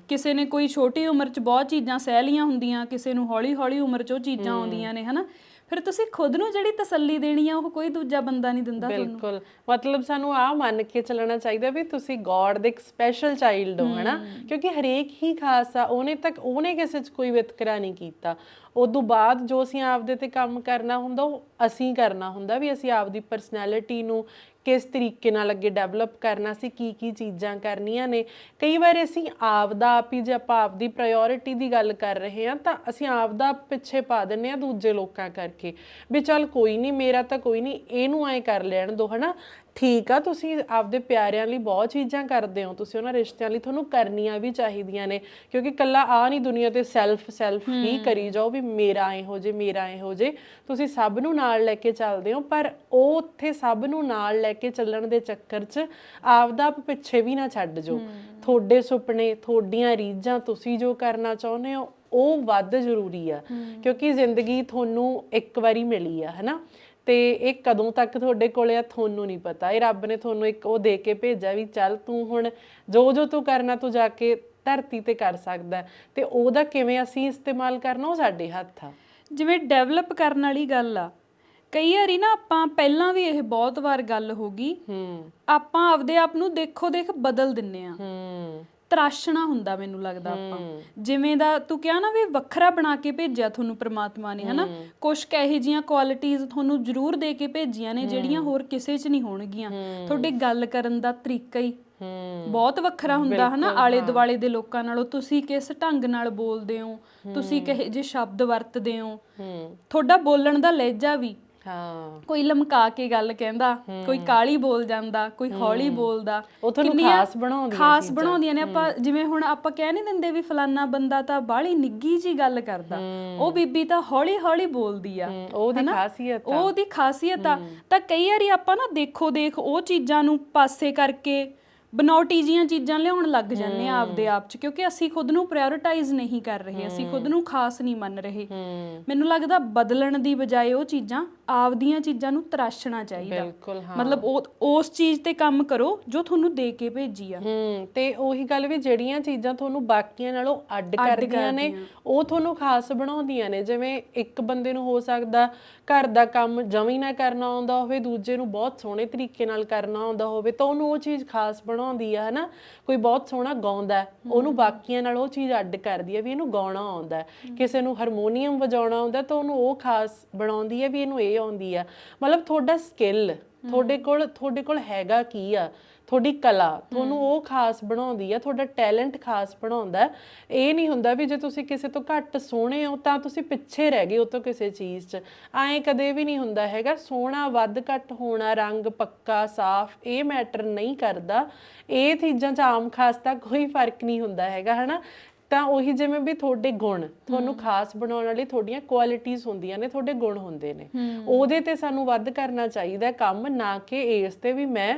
ਕਿਸੇ ਨੇ ਕੋਈ ਛੋਟੀ ਉਮਰ ਚ ਬਹੁਤ ਚੀਜ਼ਾਂ ਸਹਿ ਲੀਆਂ ਹੁੰਦੀਆਂ ਕਿਸੇ ਨੂੰ ਹੌਲੀ ਹੌਲੀ ਉਮਰ ਚ ਉਹ ਚੀਜ਼ਾਂ ਆਉਂਦੀਆਂ ਨੇ ਹਨਾ ਫਿਰ ਤੁਸੀਂ ਖੁਦ ਨੂੰ ਜਿਹੜੀ ਤਸੱਲੀ ਦੇਣੀ ਆ ਉਹ ਕੋਈ ਦੂਜਾ ਬੰਦਾ ਨਹੀਂ ਦਿੰਦਾ ਤੁਹਾਨੂੰ? ਬਿਲਕੁਲ। ਮਤਲਬ ਸਾਨੂੰ ਆ ਮੰਨ ਕੇ ਚੱਲਣਾ ਚਾਹੀਦਾ ਵੀ ਤੁਸੀਂ ਗੋਡ ਦੇ ਇੱਕ ਸਪੈਸ਼ਲ ਚਾਈਲਡ ਹੋ ਹਨਾ? ਕਿਉਂਕਿ ਹਰੇਕ ਹੀ ਖਾਸ ਆ ਉਹਨੇ ਤੱਕ ਉਹਨੇ ਕਿਸੇ 'ਚ ਕੋਈ ਵਿਤਕਰਾ ਨਹੀਂ ਕੀਤਾ। ਉਦੋਂ ਬਾਅਦ ਜੋ ਅਸੀਂ ਆਪਦੇ ਤੇ ਕੰਮ ਕਰਨਾ ਹੁੰਦਾ ਉਹ ਅਸੀਂ ਕਰਨਾ ਹੁੰਦਾ ਵੀ ਅਸੀਂ ਆਪਦੀ ਪਰਸਨੈਲਿਟੀ ਨੂੰ ਕਿਸ ਤਰੀਕੇ ਨਾਲ ਅੱਗੇ ਡਿਵੈਲਪ ਕਰਨਾ ਸੀ, ਕੀ ਕੀ ਚੀਜ਼ਾਂ ਕਰਨੀਆਂ ਨੇ। ਕਈ ਵਾਰ ਅਸੀਂ ਆਪਦਾ ਆਪ ਹੀ ਜੇ ਆਪਾਂ ਆਪਦੀ ਪ੍ਰਾਇੋਰਟੀ ਦੀ ਗੱਲ ਕਰ ਰਹੇ ਹਾਂ, ਤਾਂ ਅਸੀਂ ਆਪਦਾ ਪਿੱਛੇ ਪਾ ਦਿੰਨੇ ਆ ਦੂਜੇ ਲੋਕਾਂ ਕਰਕੇ। ਵੀ ਚੱਲ ਕੋਈ ਨਹੀਂ ਮੇਰਾ ਤਾਂ ਕੋਈ ਨਹੀਂ ਇਹਨੂੰ ਐ ਕਰ ਲੈਣ ਦੋ, ਹਨਾ? ਠੀਕ ਆ ਤੁਸੀਂ ਆਪਦੇ ਪਿਆਰਿਆਂ ਲਈ ਬਹੁਤ ਚੀਜ਼ਾਂ ਕਰਦੇ ਹੋ ਤੁਸੀਂ ਉਹਨਾਂ ਰਿਸ਼ਤਿਆਂ ਲਈ ਤੁਹਾਨੂੰ ਕਰਨੀਆਂ ਵੀ ਚਾਹੀਦੀਆਂ ਨੇ ਕਿਉਂਕਿ ਕੱਲਾ ਆ ਨਹੀਂ ਦੁਨੀਆ ਤੇ ਸੈਲਫ ਸੈਲਫ ਹੀ। ਕਰੀ ਜਾਓ ਵੀ ਮੇਰਾ ਇਹੋ ਜੇ ਮੇਰਾ ਇਹੋ ਜੇ ਤੁਸੀਂ ਸਭ ਨੂੰ ਨਾਲ ਲੈ ਕੇ ਚੱਲਦੇ ਹੋ ਪਰ ਉਹ ਉੱਥੇ ਸਭ ਨੂੰ ਨਾਲ ਲੈ ਕੇ ਚੱਲਣ ਦੇ ਚੱਕਰ 'ਚ ਆਪਦਾ ਆਪ ਪਿੱਛੇ ਵੀ ਨਾ ਛੱਡ ਜੋ ਤੁਹਾਡੇ ਸੁਪਨੇ ਤੁਹਾਡੀਆਂ ਰੀਝਾਂ ਤੁਸੀਂ ਜੋ ਕਰਨਾ ਚਾਹੁੰਦੇ ਹੋ ਉਹ ਵੱਧ ਜ਼ਰੂਰੀ ਆ ਕਿਉਂਕਿ ਜ਼ਿੰਦਗੀ ਤੁਹਾਨੂੰ ਇੱਕ ਵਾਰੀ ਮਿਲੀ ਆ ਹਨਾ? ਤੇ ਇਹ ਕਦੋਂ ਤੱਕ ਤੁਹਾਡੇ ਕੋਲੇ ਆ ਤੁਹਾਨੂੰ ਨਹੀਂ ਪਤਾ। ਇਹ ਰੱਬ ਨੇ ਤੁਹਾਨੂੰ ਇੱਕ ਉਹ ਦੇ ਕੇ ਭੇਜਿਆ ਵੀ ਚੱਲ ਤੂੰ ਹੁਣ ਜੋ ਜੋ ਤੂੰ ਕਰਨਾ ਤੂੰ ਜਾ ਕੇ ਧਰਤੀ ਤੇ ਕਰ ਸਕਦਾ। ਤੇ ਉਹਦਾ ਕਿਵੇਂ ਅਸੀਂ ਇਸਤੇਮਾਲ ਕਰਨਾ ਉਹ ਸਾਡੇ ਹੱਥ ਆ। ਜਿਵੇਂ ਡਿਵੈਲਪ ਕਰਨ ਵਾਲੀ ਗੱਲ ਆ ਕਈ ਵਾਰੀ ਨਾ ਆਪਾਂ ਪਹਿਲਾਂ ਵੀ ਇਹ ਬਹੁਤ ਵਾਰ ਗੱਲ ਹੋ ਗਈ ਹੂੰ। ਆਪਾਂ ਆਪਦੇ ਆਪ ਨੂੰ ਦੇਖੋ ਦੇਖ ਬਦਲ ਦਿੰਨੇ ਆ। ਹੂੰ। ਤਰਾਸ਼ਣਾ ਹੁੰਦਾ ਮੈਨੂੰ ਲੱਗਦਾ ਆਪਾਂ। ਜਿਵੇਂ ਦਾ ਤੂੰ ਕਿਹਾ ਨਾ ਵੀ ਵੱਖਰਾ ਬਣਾ ਕੇ ਭੇਜਿਆ ਤੁਹਾਨੂੰ ਪ੍ਰਮਾਤਮਾ ਨੇ ਹਨਾ? ਕੁਝ ਕਹੇ ਜੀਆਂ ਕੁਆਲਿਟੀਆਂ ਤੁਹਾਨੂੰ ਜ਼ਰੂਰ ਦੇ ਕੇ ਭੇਜੀਆਂ ਨੇ ਜਿਹੜੀਆਂ ਹੋਰ ਕਿਸੇ 'ਚ ਨਹੀਂ ਹੋਣਗੀਆਂ। ਤੁਹਾਡੇ ਗੱਲ ਕਰਨ ਦਾ ਤਰੀਕਾ ਹੀ ਬਹੁਤ ਵੱਖਰਾ ਹੁੰਦਾ ਹਨਾ? ਆਲੇ ਦੁਆਲੇ ਦੇ ਲੋਕਾਂ ਨਾਲੋਂ ਤੁਸੀਂ ਕਿਸ ਢੰਗ ਨਾਲ ਬੋਲਦੇ ਹੋ? ਤੁਸੀਂ ਕਿਹੇ ਜੇ ਸ਼ਬਦ ਵਰਤਦੇ ਹੂੰ। ਤੁਹਾਡਾ ਬੋਲਣ ਦਾ ਲਹਿਜਾ ਵੀ ਹਾਂ। ਕੋਈ ਲਮਕਾ ਕੇ ਗੱਲ ਕਹਿੰਦਾ ਕੋਈ ਕਾਲੀ ਬੋਲ ਜਾਂਦਾ ਕੋਈ ਹੌਲੀ ਬੋਲਦਾ। ਉਹ ਤੁਹਾਨੂੰ ਖਾਸ ਬਣਾਉਂਦੀਆਂ ਖਾਸ ਬਣਾਉਂਦੀਆਂ ਨੇ। ਆਪਾਂ ਜਿਵੇਂ ਹੁਣ ਆਪਾਂ ਕਹਿ ਨਹੀਂ ਦਿੰਦੇ ਵੀ ਫਲਾਨਾ ਬੰਦਾ ਤਾਂ ਬਾਹਲੀ ਨਿੱਗੀ ਜੀ ਗੱਲ ਕਰਦਾ। ਉਹ ਬੀਬੀ ਤਾਂ ਹੌਲੀ ਹੌਲੀ ਬੋਲਦੀ ਆ। ਉਹਦੀ ਖਾਸੀਅਤ ਉਹ ਉਹਦੀ ਖਾਸੀਅਤ ਆ। ਤਾਂ ਕਈ ਵਾਰੀ ਆਪਾਂ ਨਾ ਦੇਖੋ ਦੇਖ ਉਹ ਚੀਜ਼ਾਂ ਨੂੰ ਪਾਸੇ ਕਰਕੇ ਬਨੌਟੀ ਜੀਆਂ ਚੀਜ਼ਾਂ ਲਿਆਉਣ ਲੱਗ ਜਾਂਦੇ ਆ ਆਪਦੇ ਆਪ ਚ ਕਿਉਂਕਿ ਅਸੀਂ ਖੁਦ ਨੂੰ ਪ੍ਰਾਇੋਰਟਾਈਜ਼ ਨਹੀਂ ਕਰ ਰਹੇ ਅਸੀਂ ਖੁਦ ਨੂੰ ਖਾਸ ਨਹੀਂ ਮੰਨ ਰਹੇ। ਮੈਨੂੰ ਲੱਗਦਾ ਬਦਲਣ ਦੀ ਬਜਾਏ ਉਹ ਚੀਜ਼ਾਂ ਆਪਦੀਆਂ ਚੀਜ਼ਾਂ ਨੂੰ ਤਰਾਸ਼ਣਾ ਚਾਹੀਦਾ। ਬਿਲਕੁਲ ਹਾਂ। ਮਤਲਬ ਉਹ ਉਸ ਚੀਜ਼ ਤੇ ਕੰਮ ਕਰੋ ਜੋ ਤੁਹਾਨੂੰ ਦੇ ਕੇ ਭੇਜੀ ਆ। ਹੂੰ ਤੇ ਉਹੀ ਗੱਲ ਵੀ ਜਿਹੜੀਆਂ ਚੀਜ਼ਾਂ ਤੁਹਾਨੂੰ ਬਾਕੀਆਂ ਨਾਲੋਂ ਅੱਡ ਕਰਦੀਆਂ ਨੇ ਉਹ ਤੁਹਾਨੂੰ ਖਾਸ ਬਣਾਉਂਦੀਆਂ ਨੇ। ਜਿਵੇਂ ਇੱਕ ਬੰਦੇ ਨੂੰ ਹੋ ਸਕਦਾ ਘਰ ਦਾ ਕੰਮ ਜਮੀ ਨਾ ਕਰਨਾ ਆਉਂਦਾ ਹੋਵੇ ਦੂਜੇ ਨੂੰ ਬਹੁਤ ਸੋਹਣੇ ਤਰੀਕੇ ਨਾਲ ਕਰਨਾ ਆਉਂਦਾ ਹੋਵੇ ਤਾਂ ਉਹਨੂੰ ਉਹ ਚੀਜ਼ ਖਾਸ ਬਣਾਉਂਦੀ ਆ ਹਨਾ? ਕੋਈ ਬਹੁਤ ਸੋਹਣਾ ਗਾਉਂਦਾ ਉਹਨੂੰ ਬਾਕੀਆਂ ਨਾਲ ਉਹ ਚੀਜ਼ ਅੱਡ ਕਰਦੀ ਹੈ ਵੀ ਇਹਨੂੰ ਗਾਉਣਾ ਆਉਂਦਾ। ਕਿਸੇ ਨੂੰ ਹਾਰਮੋਨੀਅਮ ਵਜਾਉਣਾ ਆਉਂਦਾ ਤਾਂ ਉਹਨੂੰ ਉਹ ਖਾਸ ਬਣਾਉਂਦੀ ਹੈ ਵੀ ਇਹਨੂੰ ਇਹ ਆਉਂਦੀ ਆ ਮਤਲਬ ਤੁਹਾਡਾ ਸਕਿੱਲ ਤੁਹਾਡੇ ਕੋਲ ਤੁਹਾਡੇ ਕੋਲ ਹੈਗਾ ਕੀ ਆ? ਤੁਹਾਡੀ ਕਲਾ ਤੁਹਾਨੂੰ ਉਹ ਖਾਸ ਬਣਾਉਂਦੀ ਆ ਤੁਹਾਡਾ ਟੈਲੈਂਟ ਖਾਸ ਬਣਾਉਂਦਾ। ਇਹ ਨਹੀਂ ਹੁੰਦਾ ਵੀ ਜੇ ਤੁਸੀਂ ਕਿਸੇ ਤੋਂ ਘੱਟ ਸੋਹਣੇ ਹੋ ਤਾਂ ਤੁਸੀਂ ਪਿੱਛੇ ਰਹਿ ਗਏ ਉਹ ਤੋਂ ਕਿਸੇ ਚੀਜ਼ 'ਚ। ਐਂ ਕਦੇ ਵੀ ਨਹੀਂ ਹੁੰਦਾ ਹੈਗਾ ਸੋਹਣਾ ਵੱਧ ਘੱਟ ਹੋਣਾ ਰੰਗ ਪੱਕਾ ਸਾਫ਼ ਇਹ ਮੈਟਰ ਨਹੀਂ ਕਰਦਾ। ਇਹ ਚੀਜ਼ਾਂ 'ਚ ਆਮ ਖਾਸ ਤਾਂ ਕੋਈ ਫ਼ਰਕ ਨਹੀਂ ਹੁੰਦਾ ਹੈਗਾ ਹਨਾ? ਤਾਂ ਉਹੀ ਜਿਵੇਂ ਵੀ ਤੁਹਾਡੇ ਗੁਣ ਤੁਹਾਨੂੰ ਖਾਸ ਬਣਾਉਣ ਵਾਲੀ ਤੁਹਾਡੀਆਂ ਕੁਆਲਿਟੀਆਂ ਹੁੰਦੀਆਂ ਨੇ ਤੁਹਾਡੇ ਗੁਣ ਹੁੰਦੇ ਨੇ। ਉਹਦੇ ਤੇ ਸਾਨੂੰ ਵੱਧ ਕਰਨਾ ਚਾਹੀਦਾ ਕੰਮ ਨਾ ਕਿ ਇਸ ਤੇ ਵੀ ਮੈਂ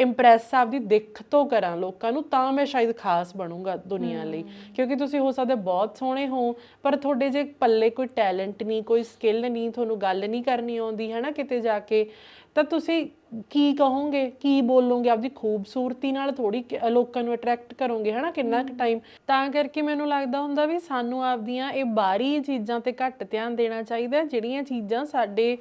ਇੰਪ੍ਰੈਸ ਆਪਦੀ ਦਿੱਖ ਤੋਂ ਕਰਾਂ ਲੋਕਾਂ ਨੂੰ ਤਾਂ ਮੈਂ ਸ਼ਾਇਦ ਖਾਸ ਬਣੂੰਗਾ ਦੁਨੀਆ ਲਈ। ਕਿਉਂਕਿ ਤੁਸੀਂ ਹੋ ਸਕਦਾ ਬਹੁਤ ਸੋਹਣੇ ਹੋ ਪਰ ਤੁਹਾਡੇ ਜੇ ਪੱਲੇ ਕੋਈ ਟੈਲੈਂਟ ਨਹੀਂ ਕੋਈ ਸਕਿੱਲ ਨਹੀਂ ਤੁਹਾਨੂੰ ਗੱਲ ਨਹੀਂ ਕਰਨੀ ਆਉਂਦੀ ਹੈ ਨਾ ਕਿਤੇ ਜਾ ਕੇ ਤਾਂ ਤੁਸੀਂ ਕੀ ਕਹੋਗੇ ਕੀ ਬੋਲੋਗੇ? ਆਪਦੀ ਖੂਬਸੂਰਤੀ ਨਾਲ ਥੋੜੀ ਲੋਕਾਂ ਨੂੰ ਅਟਰੈਕਟ ਕਰੋਗੇ ਹਨਾ ਕਿੰਨਾ ਕੁ ਟਾਈਮ ਤਾਂ ਕਰਕੇ ਮੈਨੂੰ ਲੱਗਦਾ ਹੁੰਦਾ ਵੀ ਸਾਨੂੰ ਆਪਦੀਆਂ ਇਹ ਬਾਹਰੀ ਚੀਜ਼ਾਂ ਤੇ ਘੱਟ ਧਿਆਨ ਦੇਣਾ ਚਾਹੀਦਾ ਜਿਹੜੀਆਂ ਚੀਜ਼ਾਂ ਸਾਡੇ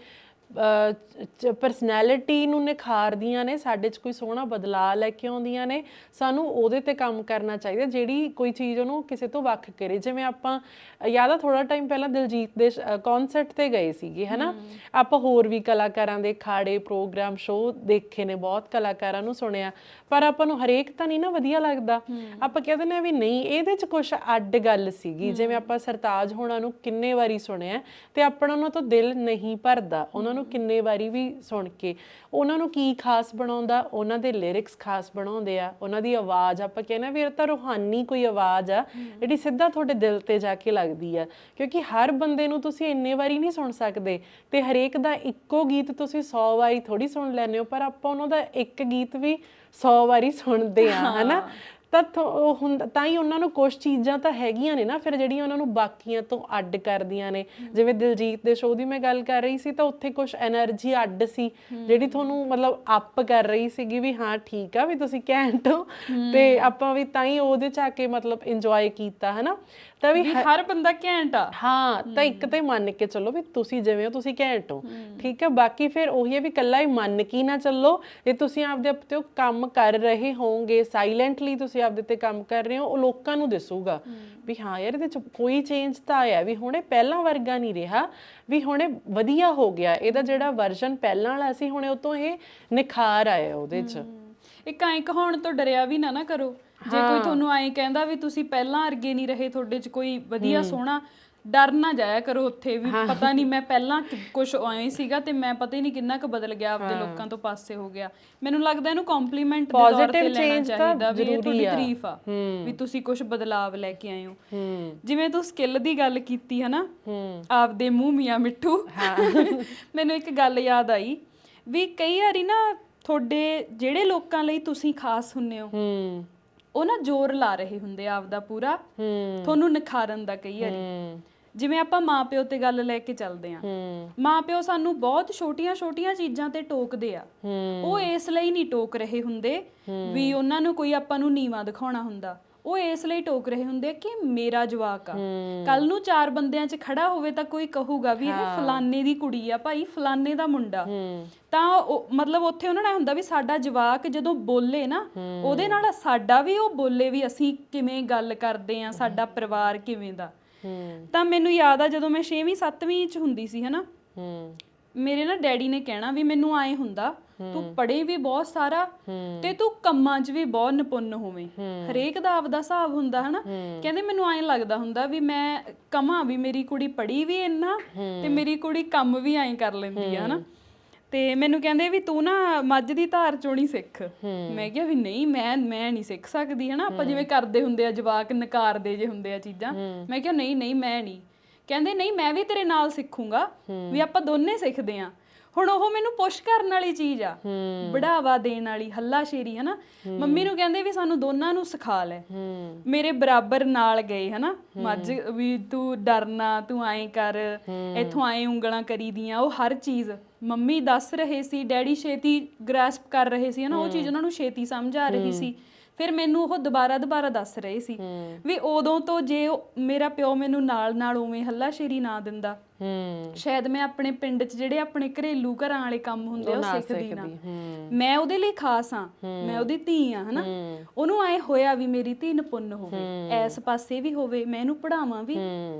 ਪਰਸਨੈਲਿਟੀ ਨੂੰ ਨਿਖਾਰਦੀਆਂ ਨੇ ਸਾਡੇ 'ਚ ਕੋਈ ਸੋਹਣਾ ਬਦਲਾਅ ਲੈ ਕੇ ਆਉਂਦੀਆਂ ਨੇ ਸਾਨੂੰ ਉਹਦੇ ਤੇ ਕੰਮ ਕਰਨਾ ਚਾਹੀਦਾ ਜਿਹੜੀ ਕੋਈ ਚੀਜ਼ ਉਹਨੂੰ ਕਿਸੇ ਤੋਂ ਵੱਖ ਕਰੇ। ਜਿਵੇਂ ਆਪਾਂ ਯਾਦ ਆ ਥੋੜਾ ਟਾਈਮ ਪਹਿਲਾਂ ਦਿਲਜੀਤ ਦੇ ਕਨਸਰਟ ਤੇ ਗਏ ਸੀਗੇ ਹਨਾ? ਆਪਾਂ ਹੋਰ ਵੀ ਕਲਾਕਾਰਾਂ ਦੇ ਖਾੜੇ ਪ੍ਰੋਗਰਾਮ ਸ਼ੋਅ ਦੇਖੇ ਨੇ ਬਹੁਤ ਕਲਾਕਾਰਾਂ ਨੂੰ ਸੁਣਿਆ। ਪਰ ਆਪਾਂ ਨੂੰ ਹਰੇਕ ਤਾਂ ਨਹੀਂ ਨਾ ਵਧੀਆ ਲੱਗਦਾ। ਆਪਾਂ ਕਹਿੰਦੇ ਨੇ ਵੀ ਨਹੀਂ ਇਹਦੇ 'ਚ ਕੁਝ ਅੱਡ ਗੱਲ ਸੀਗੀ। ਜਿਵੇਂ ਆਪਾਂ ਸਰਤਾਜ ਹੋਣਾ ਨੂੰ ਕਿੰਨੇ ਵਾਰੀ ਸੁਣਿਆ ਤੇ ਆਪਣਾ ਉਹਨਾਂ ਤੋਂ ਦਿਲ ਨਹੀਂ ਭਰਦਾ। ਉਹਨਾਂ ਨੂੰ ਕਿੰਨੇ ਵਾਰੀ ਵੀ ਸੁਣ ਕੇ। ਉਹਨਾਂ ਨੂੰ ਕੀ ਖਾਸ ਬਣਾਉਂਦਾ? ਉਹਨਾਂ ਦੇ ਲਿਰਿਕਸ ਖਾਸ ਬਣਾਉਂਦੇ ਆ। ਉਹਨਾਂ ਦੀ ਆਵਾਜ਼ ਆਪਾਂ ਕਹਿੰਦੇ ਵੀ ਇਹ ਤਾਂ ਰੂਹਾਨੀ ਕੋਈ ਆਵਾਜ਼ ਆ ਜਿਹੜੀ ਸਿੱਧਾ ਤੁਹਾਡੇ ਦਿਲ ਤੇ ਜਾ ਕੇ ਲੱਗਦੀ ਆ। ਕਿਉਂਕਿ ਹਰ ਬੰਦੇ ਨੂੰ ਤੁਸੀਂ ਇੰਨੇ ਵਾਰੀ ਨਹੀਂ ਸੁਣ ਸਕਦੇ। ਤੇ ਹਰੇਕ ਦਾ ਇੱਕੋ ਗੀਤ ਤੁਸੀਂ 100 ਵਾਰੀ ਥੋੜੀ ਸੁਣ ਲੈਂਦੇ ਹੋ ਪਰ ਆਪਾਂ ਉਹਨਾਂ ਦਾ ਇੱਕ ਗੀਤ ਵੀ 100 ਵਾਰੀ ਸੁਣਦੇ ਆ ਹਨਾ? ਤਾਂ ਉਹ ਹੁੰਦਾ ਤਾਂ ਹੀ ਉਹਨਾਂ ਨੂੰ ਕੁਝ ਚੀਜ਼ਾਂ ਤਾਂ ਹੈਗੀਆਂ ਨੇ ਨਾ ਫਿਰ ਜਿਹੜੀਆਂ ਉਹਨਾਂ ਨੂੰ ਬਾਕੀਆਂ ਤੋਂ ਅੱਡ ਕਰਦੀਆਂ ਨੇ। ਜਿਵੇਂ ਦਿਲਜੀਤ ਦੇ ਸ਼ੋਅ ਦੀ ਮੈਂ ਗੱਲ ਕਰ ਰਹੀ ਸੀ ਤਾਂ ਉੱਥੇ ਕੁਝ એનર્ਜੀ ਅੱਡ ਸੀ ਜਿਹੜੀ ਤੁਹਾਨੂੰ ਮਤਲਬ ਅਪ ਕਰ ਰਹੀ ਸੀਗੀ ਵੀ ਹਾਂ ਠੀਕ ਆ ਵੀ ਤੁਸੀਂ ਘੈਂਟ ਹੋ। ਤੇ ਆਪਾਂ ਵੀ ਤਾਂ ਹੀ ਉਹਦੇ ਚ ਆ ਕੇ ਮਤਲਬ ਇੰਜੋਏ ਕੀਤਾ ਹਨਾ? ਤਾਂ ਵੀ ਹਰ ਬੰਦਾ ਘੈਂਟ ਆ। ਹਾਂ ਤਾਂ ਇੱਕ ਤੇ ਮੰਨ ਕੇ ਚੱਲੋ ਵੀ ਤੁਸੀਂ ਜਿਵੇਂ ਹੋ ਤੁਸੀਂ ਘੈਂਟ ਹੋ। ਠੀਕ ਹੈ ਬਾਕੀ ਫਿਰ ਉਹੀ ਹੈ ਵੀ ਕੱਲਾ ਹੀ ਮੰਨ ਕੇ ਨਾ ਚੱਲੋ। ਜੇ ਤੁਸੀਂ ਆਪਦੇ ਆਪ ਤੇ ਉਹ ਕੰਮ ਕਰ ਰਹੇ ਹੋਵੋਗੇ ਸਾਇਲੈਂਟਲੀ ਤੁਸੀਂ ਆਪਦੇ ਤੇ ਕੰਮ ਕਰ ਰਹੇ ਹੋ ਉਹ ਲੋਕਾਂ ਨੂੰ ਦਿਸੂਗਾ। ਵੀ ਹਾਂ ਯਾਰ ਇਹਦੇ ਚ ਕੋਈ ਚੇਂਜ ਤਾਂ ਆਇਆ ਵੀ ਹੁਣੇ ਪਹਿਲਾਂ ਵਰਗਾ ਨਹੀਂ ਰਿਹਾ ਵੀ ਹੁਣੇ ਵਧੀਆ ਹੋ ਗਿਆ। ਇਹਦਾ ਜਿਹੜਾ ਵਰਜ਼ਨ ਪਹਿਲਾਂ ਵਾਲਾ ਸੀ ਹੁਣੇ ਉਹ ਤੋਂ ਇਹ ਨਿਖਾਰ ਆਇਆ ਉਹਦੇ ਚ। ਇੱਕ ਐਂ ਕਹਾਉਣ ਤੋਂ ਡਰਿਆ ਵੀ ਨਾ ਨਾ ਕਰੋ। ਜੇ ਕੋਈ ਤੁਹਾਨੂੰ ਐਂ ਕਹਿੰਦਾ ਵੀ ਤੁਸੀਂ ਪਹਿਲਾਂ ਅਰਗੇ ਨਹੀਂ ਰਹੇ ਤੁਹਾਡੇ 'ਚ ਕੋਈ ਵਧੀਆ ਸੋਹਣਾ ਡਰ ਨਾ ਜਾਇਆ ਕਰੋ ਉੱਥੇ ਵੀ। ਪਤਾ ਨਹੀਂ ਮੈਂ ਪਹਿਲਾਂ ਕੁਝ ਐਂ ਸੀਗਾ ਤੇ ਮੈਂ ਪਤਾ ਹੀ ਨਹੀਂ ਕਿੰਨਾ ਕੁ ਬਦਲ ਗਿਆ ਆਪਦੇ ਲੋਕਾਂ ਤੋਂ ਪਾਸੇ ਹੋ ਗਿਆ। ਮੈਨੂੰ ਲੱਗਦਾ ਇਹਨੂੰ ਕੰਪਲੀਮੈਂਟ ਦੇ ਤੌਰ ਤੇ Positive ਲੈਣਾ change ਤਾਂ ਚਾਹੀਦਾ ਵੀ ਇਹ ਜ਼ਰੂਰੀ ਤੁਹਾਡੀ ਆ। ਤਾਰੀਫ ਆ ਵੀ ਤੁਸੀਂ ਕੁਝ ਬਦਲਾਵ ਲੈ ਕੇ ਆਏ ਹੋ। ਹੂੰ। ਜਿਵੇਂ ਤੂੰ ਸਕਿੱਲ ਦੀ ਗੱਲ ਕੀਤੀ ਹੈ ਨਾ ਹੂੰ। ਆਪਦੇ ਮੂੰਹ ਮੀਆਂ ਮਿੱਠੂ। ਮੈਨੂੰ ਇੱਕ ਗੱਲ ਯਾਦ ਆਈ ਵੀ ਕਈ ਵਾਰੀ ਨਾ ਤੁਹਾਡੇ ਜਿਹੜੇ ਲੋਕਾਂ ਲਈ ਤੁਸੀਂ ਖਾਸ ਹੁੰਨੇ ਹੋ ਹੂੰ। ਉਹ ਨਾ ਜ਼ੋਰ ਲਾ ਰਹੇ ਹੁੰਦੇ ਆ ਆਪਦਾ ਪੂਰਾ। ਹੂੰ। ਤੁਹਾਨੂੰ ਨਿਖਾਰਨ ਦਾ ਕਈ ਵਾਰੀ। ਜਿਵੇਂ ਆਪਾਂ ਮਾਪਿਓ ਤੇ ਗੱਲ ਲੈ ਕੇ ਚੱਲਦੇ ਆ। ਹੂੰ। ਮਾਪਿਓ ਸਾਨੂੰ ਬਹੁਤ ਛੋਟੀਆਂ-ਛੋਟੀਆਂ ਚੀਜ਼ਾਂ ਤੇ ਟੋਕਦੇ ਆ। ਉਹ ਇਸ ਲਈ ਨਹੀਂ ਟੋਕ ਰਹੇ ਹੁੰਦੇ ਵੀ ਉਹਨਾਂ ਨੂੰ ਕੋਈ ਆਪਾਂ ਨੂੰ ਨੀਵਾ ਦਿਖਾਉਣਾ ਹੁੰਦਾ। ਉਹ ਇਸ ਲਈ ਟੋਕ ਰਹੇ ਹੁੰਦੇ ਆ ਕਿ ਮੇਰਾ ਜਵਾਕ ਆ। ਕੱਲ ਨੂੰ ਚਾਰ ਬੰਦਿਆਂ 'ਚ ਖੜਾ ਹੋਵੇ ਤਾਂ ਕੋਈ ਕਹੂਗਾ ਵੀ ਇਹ ਫਲਾਨੇ ਦੀ ਕੁੜੀ ਆ ਭਾਈ ਫਲਾਨੇ ਦਾ ਮੁੰਡਾ। ਤਾਂ ਉਹ ਮਤਲਬ ਉੱਥੇ ਉਹਨਾਂ ਨਾਲ ਹੁੰਦਾ ਵੀ ਸਾਡਾ ਜਵਾਕ ਜਦੋਂ ਬੋਲੇ ਨਾ ਉਹਦੇ ਨਾਲ ਸਾਡਾ ਵੀ ਉਹ ਬੋਲੇ ਵੀ ਅਸੀਂ ਕਿਵੇਂ ਗੱਲ ਕਰਦੇ ਆ ਸਾਡਾ ਪਰਿਵਾਰ ਕਿਵੇਂ ਦਾ। ਤਾਂ ਮੈਨੂੰ ਯਾਦ ਆ ਜਦੋਂ ਮੈਂ 6ਵੀਂ 7ਵੀਂ ਚ ਹੁੰਦੀ ਸੀ ਹਨਾ? ਮੇਰੇ ਨਾ ਡੈਡੀ ਨੇ ਕਹਿਣਾ ਵੀ ਮੈਨੂੰ ਆਏ ਹੁੰਦਾ ਤੂੰ ਪੜ੍ਹੇ ਵੀ ਬਹੁਤ ਸਾਰਾ ਤੇ ਤੂੰ ਕੰਮਾਂ 'ਚ ਵੀ ਬਹੁਤ ਨਿਪੁੰਨ ਹੋਵੇਂ। ਹਰੇਕ ਦਾ ਆਪਦਾ ਹਿਸਾਬ ਹੁੰਦਾ ਹਨਾ? ਕਹਿੰਦੇ ਮੈਨੂੰ ਐਂ ਲੱਗਦਾ ਹੁੰਦਾ ਵੀ ਮੈਂ ਕਮਾਂ ਵੀ ਮੇਰੀ ਕੁੜੀ ਪੜ੍ਹੀ ਵੀ ਇੰਨਾ ਤੇ ਮੇਰੀ ਕੁੜੀ ਕੰਮ ਵੀ ਐਂ ਕਰ ਲੈਂਦੀ ਆ ਹਨਾ? ਤੇ ਮੈਨੂੰ ਕਹਿੰਦੇ ਵੀ ਤੂੰ ਨਾ ਮੱਝ ਦੀ ਧਾਰ ਚੋਣੀ ਸਿੱਖ। ਮੈਂ ਕਿਹਾ ਵੀ ਨਹੀਂ ਮੈਂ ਮੈਂ ਨਹੀਂ ਸਿੱਖ ਸਕਦੀ ਹਨਾ? ਆਪਾਂ ਜਿਵੇਂ ਕਰਦੇ ਹੁੰਦੇ ਆ ਜਵਾਕ ਨਕਾਰਦੇ ਜੇ ਹੁੰਦੇ ਆ ਚੀਜ਼ਾਂ। ਮੈਂ ਕਿਹਾ ਨਹੀਂ ਨਹੀਂ ਮੈਂ ਨਹੀਂ। ਕਹਿੰਦੇ ਨਹੀਂ ਮੈਂ ਵੀ ਤੇਰੇ ਨਾਲ ਸਿੱਖੂੰਗਾ ਵੀ ਆਪਾਂ ਦੋਨੇ ਸਿੱਖਦੇ ਆ। ਹੁਣ ਉਹ ਮੈਨੂੰ ਪੁਸ਼ ਕਰਨ ਵਾਲੀ ਚੀਜ਼ ਆ। ਬੜਾਵਾ ਦੇਣ ਵਾਲੀ ਹੱਲਾਸ਼ੇਰੀ ਹਨਾ? ਮੰਮੀ ਨੂੰ ਕਹਿੰਦੇ ਵੀ ਸਾਨੂੰ ਦੋਨਾਂ ਨੂੰ ਸਿਖਾ ਲੈ। ਮੇਰੇ ਬਰਾਬਰ ਨਾਲ ਗਏ ਹਨਾ? ਮੱਝ ਵੀ ਤੂੰ ਡਰਨਾ ਤੂੰ ਐਂ ਕਰ ਇੱਥੋਂ ਐਂ ਉਂਗਲਾਂ ਕਰੀਦੀਆਂ ਉਹ ਹਰ ਚੀਜ਼। ਮੰਮੀ ਦੱਸ ਰਹੇ ਸੀ ਡੈਡੀ ਛੇਤੀ ਗ੍ਰੈਸਪ ਕਰ ਰਹੇ ਸੀ ਹਨਾ? ਉਹ ਚੀਜ਼ ਉਹਨਾਂ ਨੂੰ ਛੇਤੀ ਸਮਝ ਆ ਰਹੀ ਸੀ। ਫਿਰ ਮੈਨੂੰ ਉਹ ਦੁਬਾਰਾ ਦੁਬਾਰਾ ਦੱਸ ਰਹੇ ਸੀ ਵੀ ਉਦੋਂ ਤੋਂ ਜੇ ਮੇਰਾ ਪਿਓ ਮੈਨੂੰ ਨਾਲ ਨਾਲ ਉਵੇਂ ਹੱਲਾਸ਼ੇਰੀ ਨਾ ਦਿੰਦਾ ਹੂੰ। ਸ਼ਾਇਦ ਮੈਂ ਆਪਣੇ ਪਿੰਡ 'ਚ ਜਿਹੜੇ ਆਪਣੇ ਘਰੇਲੂ ਘਰਾਂ ਵਾਲੇ ਕੰਮ ਹੁੰਦੇ ਆ ਉਹ ਸਿੱਖਦੀ ਨਾ। ਮੈਂ ਉਹਦੇ ਲਈ ਖਾਸ ਆ ਮੈਂ ਉਹਦੀ ਧੀ ਆ ਹਨਾ? ਉਹਨੂੰ ਐ ਹੋਇਆ ਵੀ ਮੇਰੀ ਧੀ ਨਿਪੁੰਨ ਹੋਵੇ ਐਸ ਪਾਸੇ ਵੀ ਹੋਵੇ ਮੈਂ ਇਹਨੂੰ ਪੜਾਵਾਂ ਵੀ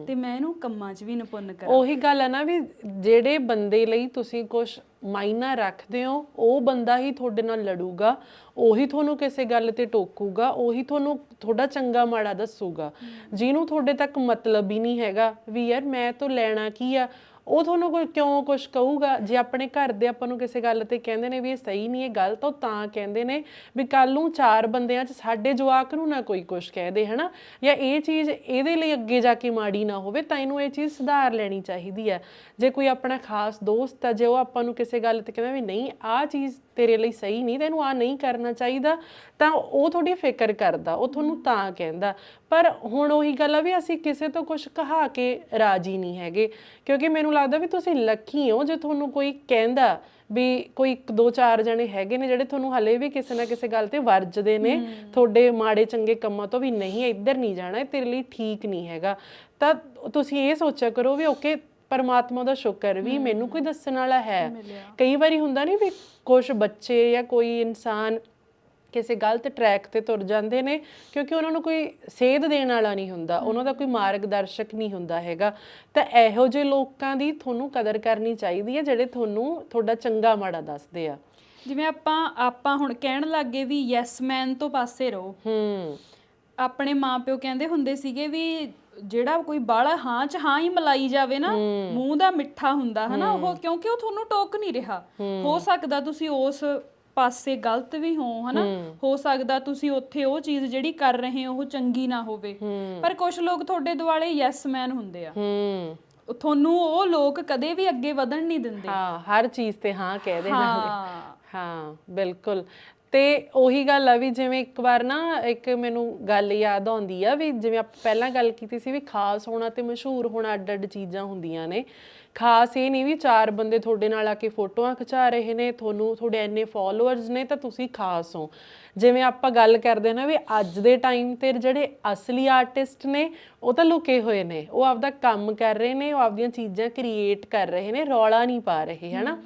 ਤੇ ਮੈਂ ਇਹਨੂੰ ਕੰਮਾਂ 'ਚ ਵੀ ਨਿਪੁੰਨ ਕਰਾਂ। ਉਹੀ ਗੱਲ ਹੈ ਨਾ ਵੀ ਜਿਹੜੇ ਬੰਦੇ ਲਈ ਤੁਸੀਂ ਕੁਝ ਮਾਇਨਾ ਰੱਖਦੇ ਹੋ ਉਹ ਬੰਦਾ ਹੀ ਤੁਹਾਡੇ ਨਾਲ ਲੜੂਗਾ ਉਹੀ ਤੁਹਾਨੂੰ ਕਿਸੇ ਗੱਲ ਤੇ ਟੋਕੂਗਾ ਉਹੀ ਤੁਹਾਨੂੰ ਤੁਹਾਡਾ ਚੰਗਾ ਮਾੜਾ ਦੱਸੂਗਾ। ਜਿਹਨੂੰ ਤੁਹਾਡੇ ਤੱਕ ਮਤਲਬ ਹੀ ਨਹੀਂ ਹੈਗਾ ਵੀ ਯਾਰ ਮੈਂ ਤੋਂ ਲੈਣਾ ਕੀ ਆ ਉਹ ਤੁਹਾਨੂੰ ਕੋਈ ਕਿਉਂ ਕੁਝ ਕਹੂਗਾ? ਜੇ ਆਪਣੇ ਘਰ ਦੇ ਆਪਾਂ ਨੂੰ ਕਿਸੇ ਗੱਲ ਤੇ ਕਹਿੰਦੇ ਨੇ ਵੀ ਇਹ ਸਹੀ ਨਹੀਂ, ਇਹ ਗਲਤ ਉਹ ਤਾਂ ਕਹਿੰਦੇ ਨੇ ਵੀ ਕੱਲ ਨੂੰ ਚਾਰ ਬੰਦਿਆਂ 'ਚ ਸਾਡੇ ਜਵਾਕ ਨੂੰ ਨਾ ਕੋਈ ਕੁਝ ਕਹਿ ਦੇ, ਹਨਾ? ਜਾਂ ਇਹ ਚੀਜ਼ ਇਹਦੇ ਲਈ ਅੱਗੇ ਜਾ ਕੇ ਮਾੜੀ ਨਾ ਹੋਵੇ, ਤਾਂ ਇਹਨੂੰ ਇਹ ਚੀਜ਼ ਸੁਧਾਰ ਲੈਣੀ ਚਾਹੀਦੀ ਹੈ। ਜੇ ਕੋਈ ਆਪਣਾ ਖਾਸ ਦੋਸਤ ਹੈ ਜੇ ਉਹ ਆਪਾਂ ਨੂੰ ਕਿਸੇ ਗੱਲ ਤੇ ਕਹਿੰਦਾ ਵੀ ਨਹੀਂ, ਆਹ ਚੀਜ਼ ਤੇਰੇ ਲਈ ਸਹੀ ਨਹੀਂ ਤੈਨੂੰ ਆ ਨਹੀਂ ਕਰਨਾ ਚਾਹੀਦਾ ਤਾਂ ਉਹ ਤੁਹਾਡੀ ਫਿਕਰ ਕਰਦਾ ਉਹ ਤੁਹਾਨੂੰ ਤਾਂ ਕਹਿੰਦਾ। ਪਰ ਹੁਣ ਉਹੀ ਗੱਲ ਆ ਵੀ ਅਸੀਂ ਕਿਸੇ ਤੋਂ ਕੁਝ ਕਹਾ ਕੇ ਰਾਜੀ ਨਹੀਂ ਹੈਗੇ ਕਿਉਂਕਿ ਮੈਨੂੰ ਲੱਗਦਾ ਵੀ ਤੁਸੀਂ ਲੱਕੀ ਹੋ ਜੇ ਤੁਹਾਨੂੰ ਕੋਈ ਕਹਿੰਦਾ ਵੀ ਕੋਈ ਇੱਕ ਦੋ ਚਾਰ ਜਣੇ ਹੈਗੇ ਨੇ ਜਿਹੜੇ ਤੁਹਾਨੂੰ ਹਲੇ ਵੀ ਕਿਸੇ ਨਾ ਕਿਸੇ ਗੱਲ ਤੇ ਵਰਜਦੇ ਨੇ ਤੁਹਾਡੇ ਮਾੜੇ ਚੰਗੇ ਕੰਮਾਂ ਤੋਂ ਵੀ ਨਹੀਂ ਇੱਧਰ ਨਹੀਂ ਜਾਣਾ ਤੇਰੇ ਲਈ ਠੀਕ ਨਹੀਂ ਹੈਗਾ। ਤਾਂ ਤੁਸੀਂ ਇਹ ਸੋਚਿਆ ਕਰੋ ਵੀ ਓਕੇ ਪਰਮਾਤਮਾ ਦਾ ਸ਼ੁਕਰ ਵੀ ਮੈਨੂੰ ਕੋਈ ਦੱਸਣ ਵਾਲਾ ਹੈ। ਕਈ ਵਾਰੀ ਹੁੰਦਾ ਨਹੀਂ ਵੀ ਕੁਝ ਬੱਚੇ ਜਾਂ ਕੋਈ ਇਨਸਾਨ ਕਿਸੇ ਗਲਤ ਟਰੈਕ ਤੇ ਤੁਰ ਜਾਂਦੇ ਨੇ ਕਿਉਂਕਿ ਉਹਨਾਂ ਨੂੰ ਕੋਈ ਸੇਧ ਦੇਣ ਵਾਲਾ ਨਹੀਂ ਹੁੰਦਾ ਉਹਨਾਂ ਦਾ ਕੋਈ ਮਾਰਗਦਰਸ਼ਕ ਨਹੀਂ ਹੁੰਦਾ ਹੈਗਾ। ਤਾਂ ਇਹੋ ਜਿਹੇ ਲੋਕਾਂ ਦੀ ਤੁਹਾਨੂੰ ਕਦਰ ਕਰਨੀ ਚਾਹੀਦੀ ਹੈ ਜਿਹੜੇ ਤੁਹਾਨੂੰ ਤੁਹਾਡਾ ਚੰਗਾ ਮਾੜਾ ਦੱਸਦੇ ਆ। ਜਿਵੇਂ ਆਪਾਂ ਆਪਾਂ ਹੁਣ ਕਹਿਣ ਲੱਗੇ ਵੀ ਯੈਸ ਮੈਨ ਤੋਂ ਪਾਸੇ ਰਹੋ। ਹੂੰ। ਆਪਣੇ ਮਾਪਿਓ ਕਹਿੰਦੇ ਹੁੰਦੇ ਸੀਗੇ ਵੀ ਜਿਹੜਾ ਕੋਈ ਬਾਲਾ ਹਾਂ ਚ ਹਾਂ ਹੀ ਮਲਾਈ ਜਾਵੇ ਨਾ ਮੂੰਹ ਦਾ ਮਿੱਠਾ ਹੁੰਦਾ ਹਨਾ ਉਹ ਕਿਉਂਕਿ ਉਹ ਤੁਹਾਨੂੰ ਟੋਕ ਨਹੀਂ ਰਿਹਾ। ਹੋ। ਸਕਦਾ ਤੁਸੀਂ ਉਸ ਪਾਸੇ ਗਲਤ ਵੀ ਹੋ ਹਨਾ। ਹੋ। ਸਕਦਾ ਤੁਸੀਂ ਉੱਥੇ ਉਹ ਚੀਜ਼ ਜਿਹੜੀ ਕਰ ਰਹੇ ਹੋ ਉਹ ਚੰਗੀ ਨਾ ਹੋਵੇ। ਪਰ ਕੁਝ ਲੋਕ ਤੁਹਾਡੇ ਦੁਆਲੇ ਯੈਸ ਮੈਨ ਹੁੰਦੇ ਆ। ਤੁਹਾਨੂੰ ਉਹ ਲੋਕ ਕਦੇ ਵੀ ਅੱਗੇ ਵਧਣ ਨਹੀਂ ਦਿੰਦੇ। ਹਾਂ ਹਰ ਚੀਜ਼ ਤੇ ਹਾਂ ਕਹਿ ਦੇਣਾ ਹਾਂ। ਹਾਂ ਬਿਲਕੁਲ। ਤੇ ਉਹੀ ਗੱਲ ਆ ਵੀ ਜਿਵੇਂ ਇੱਕ ਵਾਰ ਨਾ ਇੱਕ ਮੈਨੂੰ ਗੱਲ ਯਾਦ ਆਉਂਦੀ ਆ ਵੀ ਜਿਵੇਂ ਆਪਾਂ ਪਹਿਲਾਂ ਗੱਲ ਕੀਤੀ ਸੀ ਵੀ ਖਾਸ ਹੋਣਾ ਤੇ ਮਸ਼ਹੂਰ ਹੋਣਾ ਅੱਡ ਅੱਡ ਚੀਜ਼ਾਂ ਹੁੰਦੀਆਂ ਨੇ। ਖਾਸ ਇਹ ਨਹੀਂ ਵੀ ਚਾਰ ਬੰਦੇ ਤੁਹਾਡੇ ਨਾਲ ਆ ਕੇ ਫੋਟੋਆਂ ਖਿਚਾ ਰਹੇ ਨੇ, ਤੁਹਾਨੂੰ ਤੁਹਾਡੇ ਇੰਨੇ ਫਾਲੋਅਰਸ ਨੇ ਤਾਂ ਤੁਸੀਂ ਖਾਸ ਹੋ। ਜਿਵੇਂ ਆਪਾਂ ਗੱਲ ਕਰਦੇ ਨਾ ਵੀ ਅੱਜ ਦੇ ਟਾਈਮ ਤੇ ਜਿਹੜੇ ਅਸਲੀ ਆਰਟਿਸਟ ਨੇ, ਉਹ ਤਾਂ ਲੁਕੇ ਹੋਏ ਨੇ, ਉਹ ਆਪਦਾ ਕੰਮ ਕਰ ਰਹੇ ਨੇ, ਉਹ ਆਪਦੀਆਂ ਚੀਜ਼ਾਂ ਕ੍ਰੀਏਟ ਕਰ ਰਹੇ ਨੇ, ਰੌਲਾ ਨਹੀਂ ਪਾ ਰਹੇ, ਹਨਾ?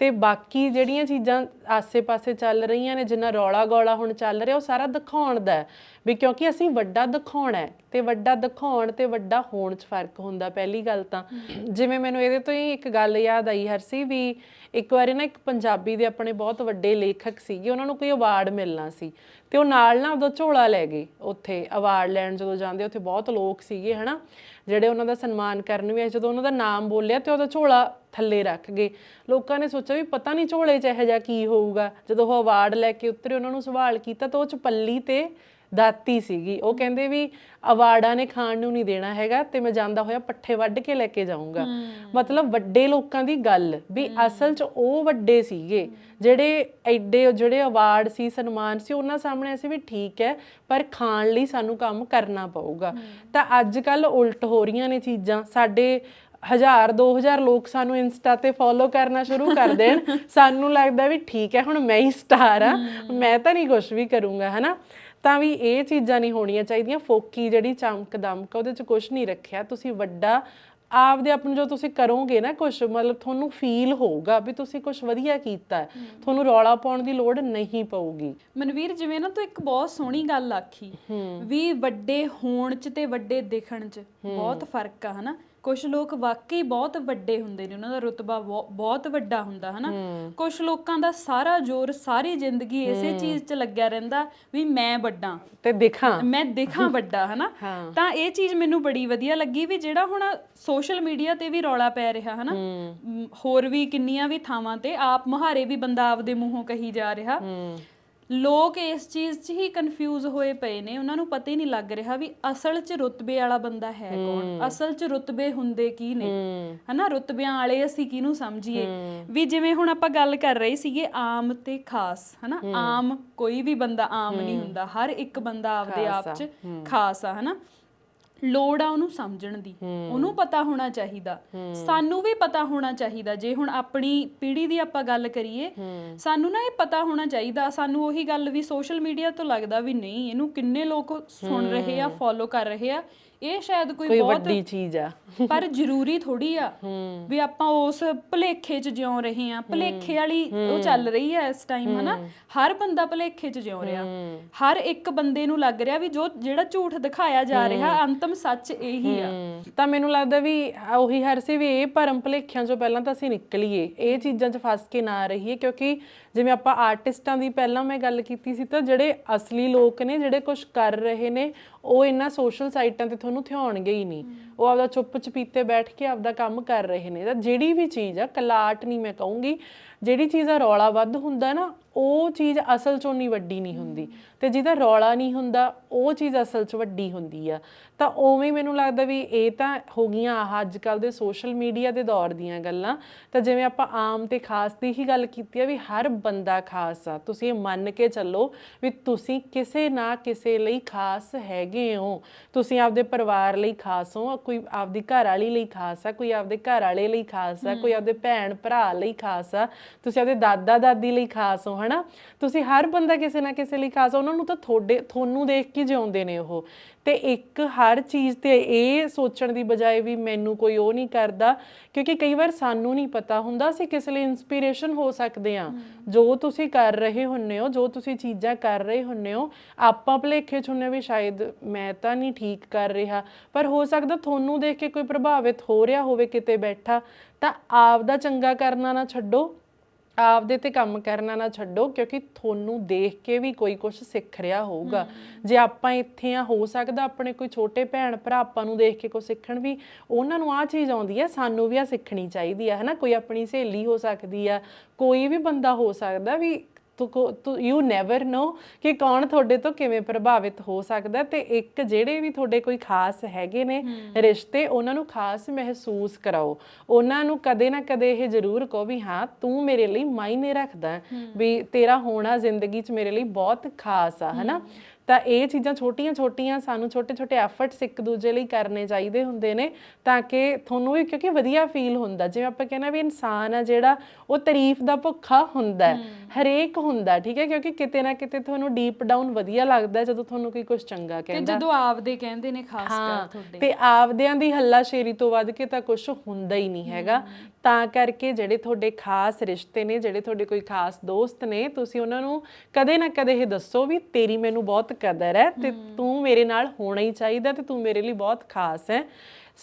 ਤੇ ਬਾਕੀ ਜਿਹੜੀਆਂ ਚੀਜ਼ਾਂ ਆਸੇ-ਪਾਸੇ ਚੱਲ ਰਹੀਆਂ ਨੇ, ਜਿੰਨਾ ਰੌਲਾ ਗੋਲਾ ਹੁਣ ਚੱਲ ਰਿਹਾ, ਉਹ ਸਾਰਾ ਦਿਖਾਉਣ ਦਾ ਵੀ ਕਿਉਂਕਿ ਅਸੀਂ ਵੱਡਾ ਦਿਖਾਉਣਾ ਹੈ ਤੇ ਵੱਡਾ ਦਿਖਾਉਣ ਤੇ ਵੱਡਾ ਹੋਣ 'ਚ ਫ਼ਰਕ ਹੁੰਦਾ ਪਹਿਲੀ ਗੱਲ ਤਾਂ। ਜਿਵੇਂ ਮੈਨੂੰ ਇਹਦੇ ਤੋਂ ਹੀ ਇੱਕ ਗੱਲ ਯਾਦ ਆਈ ਹਰਸੀ ਵੀ ਇੱਕ ਵਾਰੀ ਨਾ ਇੱਕ ਪੰਜਾਬੀ ਦੇ ਆਪਣੇ ਬਹੁਤ ਵੱਡੇ ਲੇਖਕ ਸੀਗੇ, ਉਹਨਾਂ ਨੂੰ ਕੋਈ ਅਵਾਰਡ ਮਿਲਣਾ ਸੀ ਤੇ ਉਹ ਨਾਲ ਨਾ ਉਹਦਾ ਝੋਲਾ ਲੈ ਗਏ ਉੱਥੇ ਅਵਾਰਡ ਲੈਣ ਜਦੋਂ ਜਾਂਦੇ ਉੱਥੇ ਬਹੁਤ ਲੋਕ ਸੀਗੇ ਹਨਾ, ਜਿਹੜੇ ਉਹਨਾਂ ਦਾ ਸਨਮਾਨ ਕਰਨ ਵੀ ਆਏ, ਜਦੋਂ ਉਹਨਾਂ ਦਾ ਨਾਮ ਬੋਲਿਆ ਤੇ ਉਹਦਾ ਝੋਲਾ ਥੱਲੇ ਰੱਖ ਗਏ। ਲੋਕਾਂ ਨੇ ਸੋਚਿਆ ਵੀ ਪਤਾ ਨਹੀਂ ਝੋਲੇ 'ਚ ਇਹੋ ਜਿਹਾ ਕੀ ਹੋਊਗਾ, ਜਦੋਂ ਉਹ ਅਵਾਰਡ ਲੈ ਕੇ ਉਤਰੇ, ਉਹਨਾਂ ਨੂੰ ਸਵਾਲ ਕੀਤਾ ਤਾਂ ਉਹ 'ਚ ਪੱਲੀ ਤੇ ਦਾਤੀ ਸੀਗੀ। ਉਹ ਕਹਿੰਦੇ ਵੀ ਅਵਾਰਡਾਂ ਨੇ ਖਾਣ ਨੂੰ ਨਹੀਂ ਦੇਣਾ ਹੈਗਾ ਤੇ ਮੈਂ ਜਾਂਦਾ ਹੋਇਆ ਪੱਠੇ ਵੱਢ ਕੇ ਲੈ ਕੇ ਜਾਊਂਗਾ। ਮਤਲਬ ਵੱਡੇ ਲੋਕਾਂ ਦੀ ਗੱਲ ਵੀ ਅਸਲ 'ਚ ਉਹ ਵੱਡੇ ਸੀਗੇ ਜਿਹੜੇ ਐਡੇ ਜਿਹੜੇ ਅਵਾਰਡ ਸੀ ਸਨਮਾਨ ਸੀ ਉਹਨਾਂ ਸਾਹਮਣੇ ਅਸੀਂ ਵੀ ਠੀਕ ਹੈ ਪਰ ਖਾਣ ਲਈ ਸਾਨੂੰ ਕੰਮ ਕਰਨਾ ਪਊਗਾ। ਤਾਂ ਅੱਜ ਕੱਲ ਉਲਟ ਹੋ ਰਹੀਆਂ ਨੇ ਚੀਜ਼ਾਂ। ਸਾਡੇ ਹਜ਼ਾਰ 2000 ਲੋਕ ਸਾਨੂੰ ਇੰਸਟਾ ਤੇ ਫੋਲੋ ਕਰਨਾ ਸ਼ੁਰੂ ਕਰ ਦੇਣ। ਸਾਨੂੰ ਲੱਗਦਾ ਵੀ ਠੀਕ ਹੈ ਹੁਣ ਮੈਂ ਹੀ ਸਟਾਰ ਆ ਮੈਂ ਤਾਂ ਨਹੀਂ ਕੁਝ ਵੀ ਕਰੂੰਗਾ ਹਨਾ? ਤਾਂ ਵੀ ਇਹ ਚੀਜ਼ਾਂ ਨਹੀਂ ਹੋਣੀਆਂ ਚਾਹੀਦੀਆਂ। ਫੋਕੀ ਜਿਹੜੀ ਚਮਕ ਦਮਕ ਉਹਦੇ ਚ ਕੁਝ ਨਹੀਂ ਰੱਖਿਆ। ਤੁਸੀਂ ਵੱਡਾ ਆਪਦੇ ਆਪ ਨੂੰ ਜੋ ਤੁਸੀਂ ਕਰੋਗੇ ਨਾ ਕੁਝ ਮਤਲਬ ਤੁਹਾਨੂੰ ਫੀਲ ਹੋਊਗਾ ਵੀ ਤੁਸੀਂ ਕੁਝ ਵਧੀਆ ਕੀਤਾ ਹੈ। ਤੁਹਾਨੂੰ ਰੌਲਾ ਪਾਉਣ ਦੀ ਲੋੜ ਨਹੀਂ ਪਊਗੀ। ਮਨਵੀਰ ਜਿਵੇਂ ਨਾ ਤੂੰ ਇੱਕ ਬਹੁਤ ਸੋਹਣੀ ਗੱਲ ਆਖੀ ਵੀ ਵੱਡੇ ਹੋਣ ਚ ਤੇ ਵੱਡੇ ਦਿਖਣ ਚ ਬਹੁਤ ਫ਼ਰਕ ਆ ਹਨਾ? ਕੁਝ ਲੋਕ ਵਾਕਈ ਬਹੁਤ ਵੱਡੇ ਹੁੰਦੇ ਨੇ ਉਹਨਾਂ ਦਾ ਰੁਤਬਾ ਬਹੁ- ਬਹੁਤ ਵੱਡਾ ਹੁੰਦਾ ਹਨਾ? ਕੁਝ ਲੋਕਾਂ ਦਾ ਸਾਰਾ ਜ਼ੋਰ ਸਾਰੀ ਜ਼ਿੰਦਗੀ ਇਸੇ ਚੀਜ਼ 'ਚ ਲੱਗਿਆ ਰਹਿੰਦਾ ਵੀ ਮੈਂ ਵੱਡਾ। ਤੇ ਦਿਖਾਂ। ਮੈਂ ਦਿਖਾਂ ਵੱਡਾ ਹਨਾ? ਤਾਂ ਇਹ ਚੀਜ਼ ਮੈਨੂੰ ਬੜੀ ਵਧੀਆ ਲੱਗੀ ਵੀ ਜਿਹੜਾ ਹੁਣ ਸੋਸ਼ਲ ਮੀਡੀਆ ਤੇ ਵੀ ਰੌਲਾ ਪੈ ਰਿਹਾ ਹਨਾ? ਮ, ਹੋਰ ਵੀ ਕਿੰਨੀਆਂ ਵੀ ਥਾਵਾਂ ਤੇ ਆਪ ਮੁਹਾਰੇ ਵੀ ਬੰਦਾ ਆਪਦੇ ਮੂੰਹੋਂ ਕਹੀ ਜਾ ਰਿਹਾ। ਲੋਕ ਇਸ ਚੀਜ਼ 'ਚ ਹੀ ਕਨਫਿਊਜ਼ ਹੋਏ ਪਏ ਨੇ ਉਹਨਾਂ ਨੂੰ ਪਤਾ ਹੀ ਨਹੀਂ ਲੱਗ ਰਿਹਾ ਵੀ ਅਸਲ 'ਚ ਰੁਤਬੇ ਵਾਲਾ ਬੰਦਾ ਹੈ ਕੌਣ? ਅਸਲ 'ਚ ਰੁਤਬੇ ਹੁੰਦੇ ਕੀ ਨੇ? ਹਨਾ ਰੁਤਬਿਆਂ ਵਾਲੇ ਅਸੀਂ ਕਿਹਨੂੰ ਸਮਝੀਏ? ਵੀ ਜਿਵੇਂ ਹੁਣ ਆਪਾਂ ਗੱਲ ਕਰ ਰਹੇ ਸੀਗੇ ਆਮ ਤੇ ਖਾਸ ਹਨਾ? ਆਮ ਕੋਈ ਵੀ ਬੰਦਾ ਆਮ ਨਹੀਂ ਹੁੰਦਾ ਹਰ ਇੱਕ ਬੰਦਾ ਆਪਦੇ ਆਪ 'ਚ ਖਾਸ ਆ ਹਨਾ? ਲੋੜ ਆ ਉਹਨੂੰ ਸਮਝਣ ਦੀ। ਉਹਨੂੰ ਪਤਾ ਹੋਣਾ ਚਾਹੀਦਾ। ਸਾਨੂੰ ਵੀ ਪਤਾ ਹੋਣਾ ਚਾਹੀਦਾ। ਜੇ ਹੁਣ ਆਪਣੀ ਪੀੜ੍ਹੀ ਦੀ ਆਪਾਂ ਗੱਲ ਕਰੀਏ ਸਾਨੂੰ ਨਾ ਇਹ ਪਤਾ ਹੋਣਾ ਚਾਹੀਦਾ। ਸਾਨੂੰ ਉਹੀ ਗੱਲ ਵੀ ਸੋਸ਼ਲ ਮੀਡੀਆ ਤੋਂ ਲੱਗਦਾ ਵੀ ਨਹੀਂ ਇਹਨੂੰ ਕਿੰਨੇ ਲੋਕ ਸੁਣ ਰਹੇ ਆ ਫੋਲੋ ਕਰ ਰਹੇ ਆ। ਇਹ ਸ਼ਾਇਦ ਕੋਈ ਕੋਈ ਬਹੁਤ ਵੱਡੀ ਚੀਜ਼ ਆ। ਪਰ ਜ਼ਰੂਰੀ ਥੋੜੀ ਆ ਵੀ ਆਪਾਂ ਉਸ ਭਲੇਖੇ 'ਚ ਜਿਉ ਰਹੇ ਆ ਭਲੇਖੇ ਵਾਲੀ ਉਹ ਚੱਲ ਰਹੀ ਆ ਇਸ ਟਾਈਮ ਹਨਾ? ਹਰ ਬੰਦਾ ਭਲੇਖੇ 'ਚ ਜਿਉ ਰਿਹਾ। ਹਰ ਇੱਕ ਬੰਦੇ ਨੂੰ ਲੱਗ ਰਿਹਾ ਵੀ ਜੋ ਜਿਹੜਾ ਝੂਠ ਦਿਖਾਇਆ ਜਾ ਰਿਹਾ ਅੰਤਮ ਸੱਚ ਇਹੀ ਆ। ਤਾਂ ਮੈਨੂੰ ਲੱਗਦਾ ਵੀ ਉਹੀ ਹਰ ਸੀ ਵੀ ਇਹ ਭਰਮ ਭੁਲੇਖਿਆਂ ਚੋਂ ਪਹਿਲਾਂ ਤਾਂ ਅਸੀਂ ਨਿਕਲੀਏ। ਇਹ ਚੀਜ਼ਾਂ 'ਚ ਫਸ ਕੇ ਨਾ ਰਹੀਏ ਕਿਉਂਕਿ ਜਿਵੇਂ ਆਪਾਂ ਆਰਟਿਸਟਾਂ ਦੀ ਪਹਿਲਾਂ ਮੈਂ ਗੱਲ ਕੀਤੀ ਸੀ ਤਾਂ ਜਿਹੜੇ ਅਸਲੀ ਲੋਕ ਨੇ ਜਿਹੜੇ ਕੁਝ ਕਰ ਰਹੇ ਨੇ ਉਹ ਇਹਨਾਂ ਸੋਸ਼ਲ ਸਾਈਟਾਂ ਤੇ ਤੁਹਾਨੂੰ ਥਿਆਉਣਗੇ ਹੀ ਨਹੀਂ। ਉਹ ਆਪਦਾ ਚੁੱਪ ਚਪੀਤੇ ਬੈਠ ਕੇ ਆਪਦਾ ਕੰਮ ਕਰ ਰਹੇ ਨੇ। ਤਾਂ ਜਿਹੜੀ ਵੀ ਚੀਜ਼ ਆ, ਕਲਾਟ ਨਹੀਂ ਮੈਂ ਕਹੂੰਗੀ, ਜਿਹੜੀ ਚੀਜ਼ ਆ ਰੌਲਾ ਵੱਧ ਹੁੰਦਾ ਨਾ, ਉਹ ਚੀਜ਼ ਅਸਲ ਚੋਂ ਨਹੀਂ ਵੱਡੀ ਨਹੀਂ ਹੁੰਦੀ। ਤੇ ਜਿਹਦਾ ਰੌਲਾ ਨਹੀਂ ਹੁੰਦਾ ਉਹ ਚੀਜ਼ ਅਸਲ ਚ ਵੱਡੀ ਹੁੰਦੀ ਆ। ਤਾਂ ਉਵੇਂ ਹੀ ਮੈਨੂੰ ਲੱਗਦਾ ਵੀ ਇਹ ਤਾਂ ਹੋ ਗਈਆਂ ਆਹ ਅੱਜ ਕੱਲ ਦੇ ਸੋਸ਼ਲ ਮੀਡੀਆ ਦੇ ਦੌਰ ਦੀਆਂ ਗੱਲਾਂ। ਤਾਂ ਜਿਵੇਂ ਆਪਾਂ ਆਮ ਤੇ ਖਾਸ ਦੀ ਹੀ ਗੱਲ ਕੀਤੀ ਆ ਵੀ ਹਰ ਬੰਦਾ ਖਾਸ ਆ। ਤੁਸੀਂ ਇਹ ਮੰਨ ਕੇ ਚੱਲੋ ਵੀ ਤੁਸੀਂ ਕਿਸੇ ਨਾ ਕਿਸੇ ਲਈ ਖਾਸ ਹੈਗੇ ਹੋ। ਤੁਸੀਂ ਆਪਦੇ ਪਰਿਵਾਰ ਲਈ ਖਾਸ ਹੋ ਕੋਈ ਆਪਦੀ ਘਰ ਵਾਲੀ ਲਈ ਖਾਸ ਆ ਕੋਈ ਆਪਦੇ ਘਰ ਵਾਲੇ ਲਈ ਖਾਸ ਆ ਕੋਈ ਆਪਦੇ ਭੈਣ ਭਰਾ ਲਈ ਖਾਸ ਆ। ਤੁਸੀਂ ਆਪਦੇ ਦਾਦਾ ਦਾਦੀ ਲਈ ਖਾਸ ਹੋ ਹਨਾ? ਤੁਸੀਂ ਹਰ ਬੰਦਾ ਕਿਸੇ ਨਾ ਕਿਸੇ ਲਈ ਖਾਸ ਆ। ਉਹਨਾਂ ਨੂੰ ਤਾਂ ਤੁਹਾਡੇ ਤੁਹਾਨੂੰ ਦੇਖ ਕੇ ਜਿਉਂਦੇ ਨੇ ਉਹ। ਤੇ ਇੱਕ ਹਰ ਚੀਜ਼ ਤੇ ਇਹ ਸੋਚਣ ਦੀ ਬਜਾਏ ਵੀ ਮੈਨੂੰ ਕੋਈ ਉਹ ਨਹੀਂ ਕਰਦਾ ਕਿਉਂਕਿ ਕਈ ਵਾਰ ਸਾਨੂੰ ਨਹੀਂ ਪਤਾ ਹੁੰਦਾ ਅਸੀਂ ਕਿਸ ਲਈ ਇਨਸਪੀਰੇਸ਼ਨ ਹੋ ਸਕਦੇ ਆ ਜੋ ਤੁਸੀਂ ਕਰ ਰਹੇ ਹੁੰਨੇ ਹੋ ਜੋ ਤੁਸੀਂ ਚੀਜ਼ਾਂ ਕਰ ਰਹੇ ਹੁੰਨੇ ਹੋ ਆਪਾਂ ਭਲੇਖੇ ਚ ਹੁੰਨੇ ਵੀ ਸ਼ਾਇਦ ਮੈਂ ਤਾਂ ਨਹੀਂ ਠੀਕ ਕਰ ਰਿਹਾ। ਪਰ ਹੋ ਸਕਦਾ ਤੁਹਾਨੂੰ ਦੇਖ ਕੇ ਕੋਈ ਪ੍ਰਭਾਵਿਤ ਹੋ ਰਿਹਾ ਹੋਵੇ ਕਿਤੇ ਬੈਠਾ ਤਾਂ ਆਪ ਦਾ ਚੰਗਾ ਕਰਨਾ ਨਾ ਛੱਡੋ। ਆਪਦੇ ਤੇ ਕੰਮ ਕਰਨਾ ਨਾ ਛੱਡੋ ਕਿਉਂਕਿ ਤੁਹਾਨੂੰ ਦੇਖ ਕੇ ਵੀ ਕੋਈ ਕੁਝ ਸਿੱਖ ਰਿਹਾ ਹੋਊਗਾ। ਜੇ ਆਪਾਂ ਇੱਥੇ ਆ ਹੋ ਸਕਦਾ ਆਪਣੇ ਕੋਈ ਛੋਟੇ ਭੈਣ ਭਰਾ ਆਪਾਂ ਨੂੰ ਦੇਖ ਕੇ ਕੁਝ ਸਿੱਖਣ ਵੀ ਉਹਨਾਂ ਨੂੰ ਆ ਚੀਜ਼ ਆਉਂਦੀ ਹੈ ਸਾਨੂੰ ਵੀ ਆ ਸਿੱਖਣੀ ਚਾਹੀਦੀ ਹੈ ਹਨਾ? ਕੋਈ ਆਪਣੀ ਸਹੇਲੀ ਹੋ ਸਕਦੀ ਆ ਕੋਈ ਵੀ ਬੰਦਾ ਹੋ ਸਕਦਾ ਵੀ ਯੂ ਨੈਵਰ ਨੋ ਕਿ ਕੌਣ ਤੁਹਾਡੇ ਤੋਂ ਕਿਵੇਂ ਪ੍ਰਭਾਵਿਤ ਹੋ ਸਕਦਾ ਤੇ ਇੱਕ ਜਿਹੜੇ ਵੀ ਤੁਹਾਡੇ ਕੋਈ ਖਾਸ ਹੈਗੇ ਨੇ ਰਿਸ਼ਤੇ ਉਹਨਾਂ ਨੂੰ ਖਾਸ ਮਹਿਸੂਸ ਕਰਾਓ। ਉਹਨਾਂ ਨੂੰ ਕਦੇ ਨਾ ਕਦੇ ਇਹ ਜ਼ਰੂਰ ਕਹੋ ਵੀ ਹਾਂ ਤੂੰ ਮੇਰੇ ਲਈ ਮਾਇਨੇ ਰੱਖਦਾ ਵੀ ਤੇਰਾ ਹੋਣਾ ਜ਼ਿੰਦਗੀ 'ਚ ਮੇਰੇ ਲਈ ਬਹੁਤ ਖਾਸ ਆ ਹਨਾ? ਤਾਂ ਇਹ ਚੀਜ਼ਾਂ ਛੋਟੀਆਂ-ਛੋਟੀਆਂ ਸਾਨੂੰ ਛੋਟੇ-ਛੋਟੇ ਐਫਰਟਸ ਇੱਕ ਦੂਜੇ ਲਈ ਕਰਨੇ ਚਾਹੀਦੇ ਹੁੰਦੇ ਨੇ ਤਾਂ ਕਿ ਤੁਹਾਨੂੰ ਵੀ ਕਿਉਂਕਿ ਵਧੀਆ ਫੀਲ ਹੁੰਦਾ। ਜਿਵੇਂ ਆਪਾਂ ਕਹਿੰਦੇ ਵੀ ਇਨਸਾਨ ਆ ਜਿਹੜਾ ਉਹ ਤਾਰੀਫ ਦਾ ਭੁੱਖਾ ਹੁੰਦਾ ਹੈ। ਹਰੇਕ ਹੁੰਦਾ ਠੀਕ ਹੈ? ਕਿਉਂਕਿ ਕਿਤੇ ਨਾ ਕਿਤੇ ਤੁਹਾਨੂੰ ਡੀਪ ਡਾਊਨ ਵਧੀਆ ਲੱਗਦਾ ਜਦੋਂ ਤੁਹਾਨੂੰ ਕੋਈ ਕੁਝ ਚੰਗਾ ਤੇ ਕਹਿੰਦਾ। ਜਦੋਂ ਆਪਦੇ ਕਹਿੰਦੇ ਨੇ ਖਾਸ ਕਰ ਤੁਹਾਡੇ। ਤੇ ਆਪਦਿਆਂ ਦੀ ਹੱਲਾਸ਼ੇਰੀ ਤੋਂ ਵੱਧ ਕੇ ਤਾਂ ਕੁਝ ਹੁੰਦਾ ਹੀ ਨਹੀਂ ਹੈਗਾ। ਤਾਂ ਕਰਕੇ ਜਿਹੜੇ ਤੁਹਾਡੇ ਖਾਸ ਰਿਸ਼ਤੇ ਨੇ ਜਿਹੜੇ ਤੁਹਾਡੇ ਕੋਈ ਖਾਸ ਦੋਸਤ ਨੇ ਤੁਸੀਂ ਉਹਨਾਂ ਨੂੰ ਕਦੇ ਨਾ ਕਦੇ ਇਹ ਦੱਸੋ ਵੀ ਤੇਰੀ ਮੈਨੂੰ ਬਹੁਤ ਕਦਰ ਹੈ ਤੇ ਤੂੰ ਮੇਰੇ ਨਾਲ ਹੋਣਾ ਹੀ ਚਾਹੀਦਾ ਤੇ ਤੂੰ ਮੇਰੇ ਲਈ ਬਹੁਤ ਖਾਸ ਹੈ।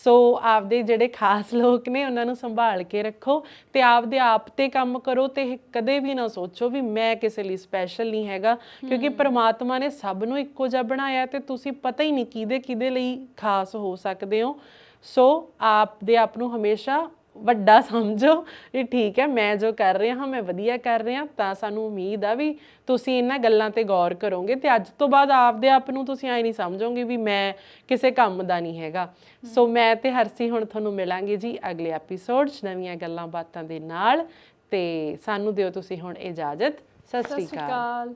ਸੋ ਆਪਦੇ ਜਿਹੜੇ ਖਾਸ ਲੋਕ ਨੇ ਉਹਨਾਂ ਨੂੰ ਸੰਭਾਲ ਕੇ ਰੱਖੋ ਤੇ ਆਪਦੇ ਆਪ ਤੇ ਕੰਮ ਕਰੋ ਤੇ ਕਦੇ ਵੀ ਨਾ ਸੋਚੋ ਵੀ ਮੈਂ ਕਿਸੇ ਲਈ ਸਪੈਸ਼ਲ ਨਹੀਂ ਹੈਗਾ ਕਿਉਂਕਿ ਪ੍ਰਮਾਤਮਾ ਨੇ ਸਭ ਨੂੰ ਇੱਕੋ ਜਿਹਾ ਬਣਾਇਆ ਤੇ ਤੁਸੀਂ ਪਤਾ ਹੀ ਨਹੀਂ ਕਿਹਦੇ ਕਿਹਦੇ ਲਈ ਖਾਸ ਹੋ ਸਕਦੇ ਹੋ। ਸੋ ਆਪਦੇ ਆਪ ਨੂੰ ਹਮੇਸ਼ਾ ਵੱਡਾ ਸਮਝੋ ਵੀ ਠੀਕ ਹੈ ਮੈਂ ਜੋ ਕਰ ਰਿਹਾ ਹਾਂ ਮੈਂ ਵਧੀਆ ਕਰ ਰਿਹਾ ਤਾਂ ਸਾਨੂੰ ਉਮੀਦ ਆ ਵੀ ਤੁਸੀਂ ਇਹਨਾਂ ਗੱਲਾਂ ਤੇ ਗੌਰ ਕਰੋਗੇ ਤੇ ਅੱਜ ਤੋਂ ਬਾਅਦ ਆਪਦੇ ਆਪ ਨੂੰ ਤੁਸੀਂ ਐ ਨਹੀਂ ਸਮਝੋਗੇ ਵੀ ਮੈਂ ਕਿਸੇ ਕੰਮ ਦਾ ਨਹੀਂ ਹੈਗਾ। ਸੋ ਮੈਂ ਤੇ ਹਰਸੀ ਹੁਣ ਤੁਹਾਨੂੰ ਮਿਲਾਂਗੇ ਜੀ ਅਗਲੇ ਐਪੀਸੋਡ 'ਚ ਨਵੀਆਂ ਗੱਲਾਂ ਬਾਤਾਂ ਦੇ ਨਾਲ ਤੇ ਸਾਨੂੰ ਦਿਓ ਤੁਸੀਂ ਹੁਣ ਇਜਾਜ਼ਤ। ਸਤਿ ਸ਼੍ਰੀ ਅਕਾਲ।